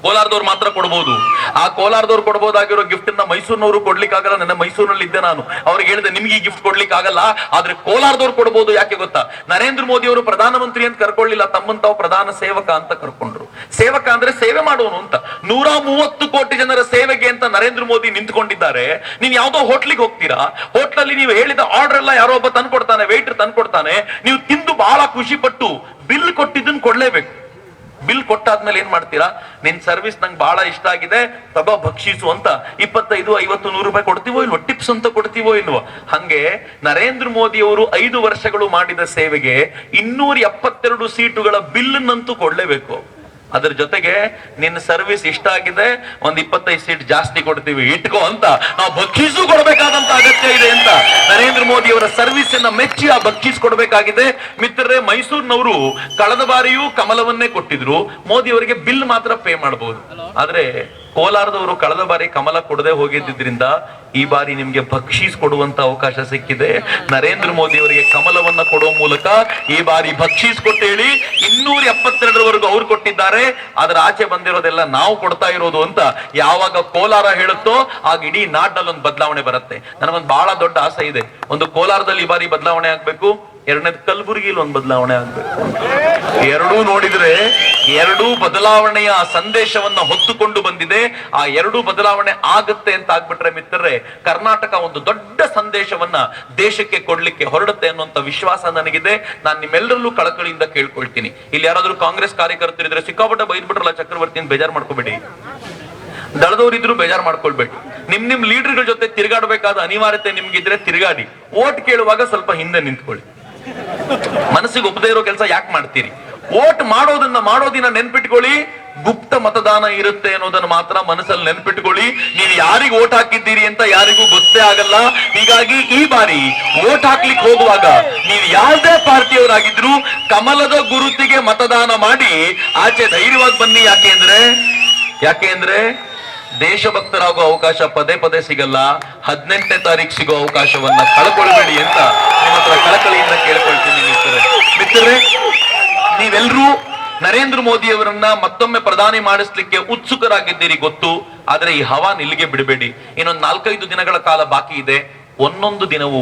ಕೋಲಾರದವ್ರು ಮಾತ್ರ ಕೊಡ್ಬೋದು. ಆ ಕೋಲಾರದವ್ರು ಕೊಡ್ಬೋದಾಗಿರೋ ಗಿಫ್ಟ್ ಇಂದ ಮೈಸೂರಿನವರು ಕೊಡ್ಲಿಕ್ಕೆ ಆಗಲ್ಲ ನನ್ನ ಮೈಸೂರಿನಲ್ಲಿ ಇದ್ದೆ ನಾನು. ಅವ್ರಿಗೆ ಹೇಳಿದೆ, ನಿಮ್ಗೆ ಈ ಗಿಫ್ಟ್ ಕೊಡ್ಲಿಕ್ಕೆ ಆಗಲ್ಲ ಆದ್ರೆ ಕೋಲಾರದವ್ರು ಕೊಡ್ಬೋದು ಯಾಕೆ ಗೊತ್ತಾ? ನರೇಂದ್ರ ಮೋದಿ ಅವರು ಪ್ರಧಾನಮಂತ್ರಿ ಅಂತ ಕರ್ಕೊಳ್ಳಿಲ್ಲ ತಮ್ಮಂತ ಪ್ರಧಾನ ಸೇವಕ ಅಂತ ಕರ್ಕೊಂಡ್ರು. ಸೇವಕ ಅಂದ್ರೆ ಸೇವೆ ಮಾಡೋನು ಅಂತ. ನೂರ ಮೂವತ್ತು ಕೋಟಿ ಜನರ ಸೇವೆಗೆ ಅಂತ ನರೇಂದ್ರ ಮೋದಿ ನಿಂತ್ಕೊಂಡಿದ್ದಾರೆ. ನೀನ್ ಯಾವ್ದೋ ಹೋಟ್ಲಿಗೆ ಹೋಗ್ತೀರಾ? ಹೋಟ್ಲಲ್ಲಿ ನೀವು ಹೇಳಿದ ಆರ್ಡರ್ ಎಲ್ಲ ಯಾರೋ ಒಬ್ಬ ತಂದ್ಕೊಡ್ತಾನೆ ವೈಟರ್ ತಂದ್ಕೊಡ್ತಾನೆ. ನೀವು ತಿಂದು ಬಹಳ ಖುಷಿ ಪಟ್ಟು ಬಿಲ್ ಕೊಟ್ಟಿದ್ದನ್ನು ಕೊಡ್ಲೇಬೇಕು. ಬಿಲ್ ಕೊಟ್ಟಾದ್ಮೇಲೆ ಏನ್ ಮಾಡ್ತೀರಾ? ನಿನ್ ಸರ್ವಿಸ್ ನಂಗೆ ಬಹಳ ಇಷ್ಟ ಆಗಿದೆ, ತಗೋ ಭಕ್ಷಿಸು ಅಂತ. ಇಪ್ಪತ್ತೈದು, ಐವತ್ತು ನೂರು ರೂಪಾಯಿ ಕೊಡ್ತೀವೋ ಇಲ್ವೋ? ಟಿಪ್ಸ್ ಅಂತ ಕೊಡ್ತೀವೋ ಇಲ್ವೋ? ಹಂಗೆ ನರೇಂದ್ರ ಮೋದಿ ಅವರು ಐದು ವರ್ಷಗಳು ಮಾಡಿದ ಸೇವೆಗೆ ಇನ್ನೂರ ಎಪ್ಪತ್ತೆರಡು ಸೀಟುಗಳ ಬಿಲ್ ನಂತೂ ಕೊಡ್ಲೇಬೇಕು. ಅದ್ರ ಜೊತೆಗೆ ನಿನ್ನ ಸರ್ವಿಸ್ ಇಷ್ಟ ಆಗಿದೆ ಒಂದ್ ಇಪ್ಪತ್ತೈದು ಸೀಟ್ ಜಾಸ್ತಿ ಕೊಡ್ತೀವಿ ಇಟ್ಕೋ ಅಂತ ನಾವು ಬಕ್ಷೀಸು ಕೊಡ್ಬೇಕಾದಂತ ಅಗತ್ಯ ಇದೆ ಅಂತ ನರೇಂದ್ರ ಮೋದಿ ಅವರ ಸರ್ವಿಸ್ ಅನ್ನ ಮೆಚ್ಚಿ ಆ ಬಕ್ಷೀಸ್ ಕೊಡಬೇಕಾಗಿದೆ. ಮಿತ್ರರೇ ಮೈಸೂರಿನವರು ಕಳೆದ ಬಾರಿಯೂ ಕಮಲವನ್ನೇ ಕೊಟ್ಟಿದ್ರು. ಮೋದಿ ಅವರಿಗೆ ಬಿಲ್ ಮಾತ್ರ ಪೇ ಮಾಡಬಹುದು ಆದ್ರೆ ಕೋಲಾರದವರು ಕಳೆದ ಬಾರಿ ಕಮಲ ಕೊಡದೆ ಹೋಗಿದ್ದರಿಂದ ಈ ಬಾರಿ ನಿಮ್ಗೆ ಬಕ್ಷೀಸ್ ಕೊಡುವಂತ ಅವಕಾಶ ಸಿಕ್ಕಿದೆ. ನರೇಂದ್ರ ಮೋದಿ ಅವರಿಗೆ ಕಮಲವನ್ನ ಕೊಡುವ ಮೂಲಕ ಈ ಬಾರಿ ಬಕ್ಷೀಸ್ ಕೊಟ್ಟೇಳಿ ಇನ್ನೂರ ಎಪ್ಪತ್ತೆರಡರವರೆಗೂ ಅವ್ರು ಕೊಟ್ಟಿದ್ದಾರೆ. ಅದರ ಆಚೆ ಬಂದಿರೋದೆಲ್ಲ ನಾವು ಕೊಡ್ತಾ ಇರೋದು ಅಂತ ಯಾವಾಗ ಕೋಲಾರ ಹೇಳುತ್ತೋ ಆಗ ಇಡೀ ನಾಡಲ್ಲಿ ಒಂದು ಬದಲಾವಣೆ ಬರುತ್ತೆ. ನನಗೊಂದು ಬಹಳ ದೊಡ್ಡ ಆಸೆ ಇದೆ. ಒಂದು ಕೋಲಾರದಲ್ಲಿ ಈ ಬಾರಿ ಬದಲಾವಣೆ ಆಗ್ಬೇಕು. ಎರಡನೇದು ಕಲಬುರಗಿಲಿ ಒಂದು ಬದಲಾವಣೆ ಆಗ್ಬೇಕು. ಎರಡೂ ನೋಡಿದ್ರೆ ಎರಡೂ ಬದಲಾವಣೆಯ ಸಂದೇಶವನ್ನ ಹೊತ್ತುಕೊಂಡು ಬಂದಿದೆ. ಆ ಎರಡೂ ಬದಲಾವಣೆ ಆಗುತ್ತೆ ಅಂತ ಆಗ್ಬಿಟ್ರೆ ಮಿತ್ರರೇ, ಕರ್ನಾಟಕ ಒಂದು ದೊಡ್ಡ ಸಂದೇಶವನ್ನ ದೇಶಕ್ಕೆ ಕೊಡ್ಲಿಕ್ಕೆ ಹೊರಡುತ್ತೆ ಅನ್ನುವಂತ ವಿಶ್ವಾಸ ನನಗಿದೆ. ನಾನು ನಿಮ್ಮೆಲ್ಲರಲ್ಲೂ ಕಳಕಳಿಯಿಂದ ಕೇಳ್ಕೊಳ್ತೀನಿ. ಇಲ್ಲಿ ಯಾರಾದ್ರೂ ಕಾಂಗ್ರೆಸ್ ಕಾರ್ಯಕರ್ತರಿದ್ರೆ ಸಿಕ್ಕಾಪಟ್ಟೆ ಬೈದ್ಬಿಟ್ರಲ್ಲ ಚಕ್ರವರ್ತಿ ಬೇಜಾರ್ ಮಾಡ್ಕೋಬೇಡಿ. ದಳದವರಿದ್ರು ಬೇಜಾರ್ ಮಾಡ್ಕೊಳ್ಬೇಡಿ ನಿಮ್ ನಿಮ್ ಲೀಡರ್ಗಳ ಜೊತೆ ತಿರುಗಾಡಬೇಕಾದ ಅನಿವಾರ್ಯತೆ ನಿಮ್ಗಿದ್ರೆ ತಿರುಗಾಡಿ. ಓಟ್ ಕೇಳುವಾಗ ಸ್ವಲ್ಪ ಹಿಂದೆ ನಿಂತ್ಕೊಳ್ಳಿ. ಮನಸ್ಸಿಗೆ ಒಪ್ಪದೆ ಇರೋ ಕೆಲಸ ಯಾಕೆ ಮಾಡ್ತೀರಿ? ಓಟ್ ಮಾಡೋದನ್ನ ಮಾಡೋದಿನ ನೆನ್ಪಿಟ್ಕೊಳ್ಳಿ, ಗುಪ್ತ ಮತದಾನ ಇರುತ್ತೆ ಅನ್ನೋದನ್ನ ಮಾತ್ರ ಮನಸ್ಸಲ್ಲಿ ನೆನ್ಪಿಟ್ಕೊಳ್ಳಿ. ನೀವು ಯಾರಿಗ್ ಓಟ್ ಹಾಕಿದ್ದೀರಿ ಅಂತ ಯಾರಿಗೂ ಗೊತ್ತೇ ಆಗಲ್ಲ. ಹೀಗಾಗಿ ಈ ಬಾರಿ ಓಟ್ ಹಾಕ್ಲಿಕ್ಕೆ ಹೋಗುವಾಗ ನೀವು ಯಾವ್ದೇ ಪಾರ್ಟಿಯವರಾಗಿದ್ರು ಕಮಲದ ಗುರುತಿಗೆ ಮತದಾನ ಮಾಡಿ, ಆಚೆ ಧೈರ್ಯವಾಗಿ ಬನ್ನಿ. ಯಾಕೆ ಅಂದ್ರೆ ಯಾಕೆ ಅಂದ್ರೆ ದೇಶಭಕ್ತರಾಗೋ ಅವಕಾಶ ಪದೇ ಪದೇ ಸಿಗಲ್ಲ. ಹದಿನೆಂಟನೇ ತಾರೀಕು ಸಿಗೋ ಅವಕಾಶವನ್ನ ಕಳ್ಕೊಳ್ಬೇಡಿ ಅಂತ ನಿಮ್ಮ ಹತ್ರ ಕಳಕಳಿಯಿಂದ ಕೇಳ್ಕೊಳ್ತೀನಿ ಮಿತ್ರರೇ. ಮಿತ್ರರೇ ನೀವೆಲ್ಲರೂ ನರೇಂದ್ರ ಮೋದಿ ಅವರನ್ನ ಮತ್ತೊಮ್ಮೆ ಪ್ರಧಾನಿ ಮಾಡಿಸ್ಲಿಕ್ಕೆ ಉತ್ಸುಕರಾಗಿದ್ದೀರಿ ಗೊತ್ತು. ಆದ್ರೆ ಈ ಹವಾ ನಿಲ್ಲಿಗೆ ಬಿಡಬೇಡಿ. ಇನ್ನೊಂದು ನಾಲ್ಕೈದು ದಿನಗಳ ಕಾಲ ಬಾಕಿ ಇದೆ. ಒಂದೊಂದು ದಿನವೂ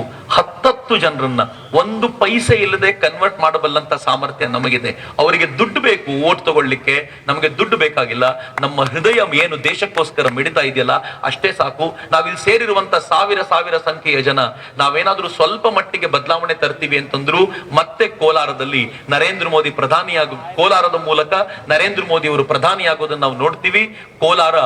ಹತ್ತತ್ತು ಜನರನ್ನ ಒಂದು ಪೈಸೆ ಇಲ್ಲದೆ ಕನ್ವರ್ಟ್ ಮಾಡಬಲ್ಲಂತ ಸಾಮರ್ಥ್ಯ ನಮಗಿದೆ. ಅವರಿಗೆ ದುಡ್ಡು ಬೇಕು ಓಟ್ ತಗೊಳ್ಳಿಕ್ಕೆ ನಮಗೆ ದುಡ್ಡು ಬೇಕಾಗಿಲ್ಲ. ನಮ್ಮ ಹೃದಯ ಏನು ದೇಶಕ್ಕೋಸ್ಕರ ಮಿಡಿತಾ ಇದೆಯಲ್ಲ, ಅಷ್ಟೇ ಸಾಕು. ನಾವಿಲ್ಲಿ ಸೇರಿರುವಂತ ಸಾವಿರ ಸಾವಿರ ಸಂಖ್ಯೆಯ ಜನ, ನಾವೇನಾದ್ರೂ ಸ್ವಲ್ಪ ಮಟ್ಟಿಗೆ ಬದಲಾವಣೆ ತರ್ತೀವಿ ಅಂತಂದ್ರು ಮತ್ತೆ ಕೋಲಾರದಲ್ಲಿ ನರೇಂದ್ರ ಮೋದಿ ಪ್ರಧಾನಿಯಾಗ, ಕೋಲಾರದ ಮೂಲಕ ನರೇಂದ್ರ ಮೋದಿ ಅವರು ಪ್ರಧಾನಿಯಾಗೋದನ್ನ ನಾವು ನೋಡ್ತೀವಿ. ಕೋಲಾರ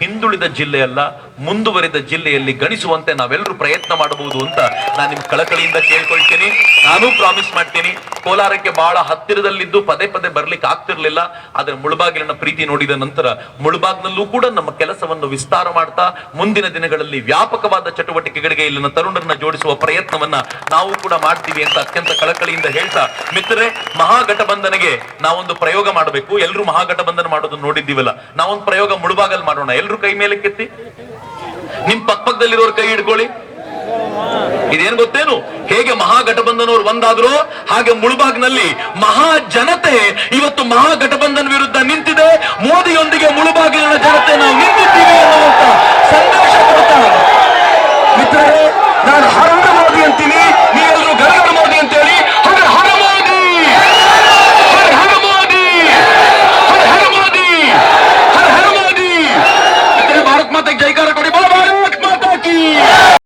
ಹಿಂದುಳಿದ ಜಿಲ್ಲೆಯಲ್ಲ ಮುಂದುವರಿದ ಜಿಲ್ಲೆಯಲ್ಲಿ ಗಣಿಸುವಂತೆ ನಾವೆಲ್ಲರೂ ಪ್ರಯತ್ನ ಮಾಡಬಹುದು ಅಂತ ನಾನು ನಿಮ್ಮ ಕಳಕಳಿಯಿಂದ ಕೇಳ್ಕೊಳ್ತೀನಿ. ನಾನು ಪ್ರಾಮಿಸ್ ಮಾಡ್ತೀನಿ. ಕೋಲಾರಕ್ಕೆ ಬಹಳ ಹತ್ತಿರದಲ್ಲಿದ್ದು ಪದೇ ಪದೇ ಬರ್ಲಿಕ್ಕೆ ಆಗ್ತಿರ್ಲಿಲ್ಲ. ಆದ್ರೆ ಮುಳುಬಾಗಿಲಿನ ಪ್ರೀತಿ ನೋಡಿದ ನಂತರ ಮುಳುಬಾಗ್ನಲ್ಲೂ ಕೂಡ ನಮ್ಮ ಕೆಲಸವನ್ನು ವಿಸ್ತಾರ ಮಾಡ್ತಾ ಮುಂದಿನ ದಿನಗಳಲ್ಲಿ ವ್ಯಾಪಕವಾದ ಚಟುವಟಿಕೆಗಳಿಗೆ ಇಲ್ಲಿನ ತರುಣರನ್ನ ಜೋಡಿಸುವ ಪ್ರಯತ್ನವನ್ನ ನಾವು ಕೂಡ ಮಾಡ್ತೀವಿ ಅಂತ ಅತ್ಯಂತ ಕಳಕಳಿಯಿಂದ ಹೇಳ್ತಾ, ಮಿತ್ರರೇ, ಮಹಾಗಠಬಂಧನಿಗೆ ನಾವೊಂದು ಪ್ರಯೋಗ ಮಾಡಬೇಕು. ಎಲ್ಲರೂ ಮಹಾಗಠಬಂಧನ ಮಾಡೋದನ್ನ ನೋಡಿದ್ದೀವಲ್ಲ, ನಾವೊಂದು ಪ್ರಯೋಗ ಮುಳುಬಾಗಲ್ ಮಾಡೋಣ. ಎಲ್ಲರೂ ಕೈ ಮೇಲೆ ಕೆತ್ತಿ? ನಿಮ್ ಪಕ್ಕ ಪಕ್ಕದಲ್ಲಿರೋರ್ ಕೈ ಹಿಡ್ಕೊಳ್ಳಿ. ಇದೇನ್ ಗೊತ್ತೇನು? ಹೇಗೆ ಮಹಾಗಠಬಂಧನವ್ರು ಒಂದಾದ್ರು ಹಾಗೆ ಮುಳುಬಾಗ್ನಲ್ಲಿ ಮಹಾ ಜನತೆ ಇವತ್ತು ಮಹಾಗಠಬಂಧನ ವಿರುದ್ಧ ನಿಂತಿದೆ. ಮೋದಿಯೊಂದಿಗೆ ಮುಳುಬಾಗಿಲಿನ ಜನತೆ ನಾವು ನಿಂತಿದ್ದೀವಿ ಅನ್ನುವಂತ ಸಂದೇಶ ಕೊಡ್ತಾ ನಾನು ಹರಡ ಮೋದಿ ಅಂತೀನಿ. ನೀವೆಲ್ಲರೂ ಗರಗಡ ಮೋದಿ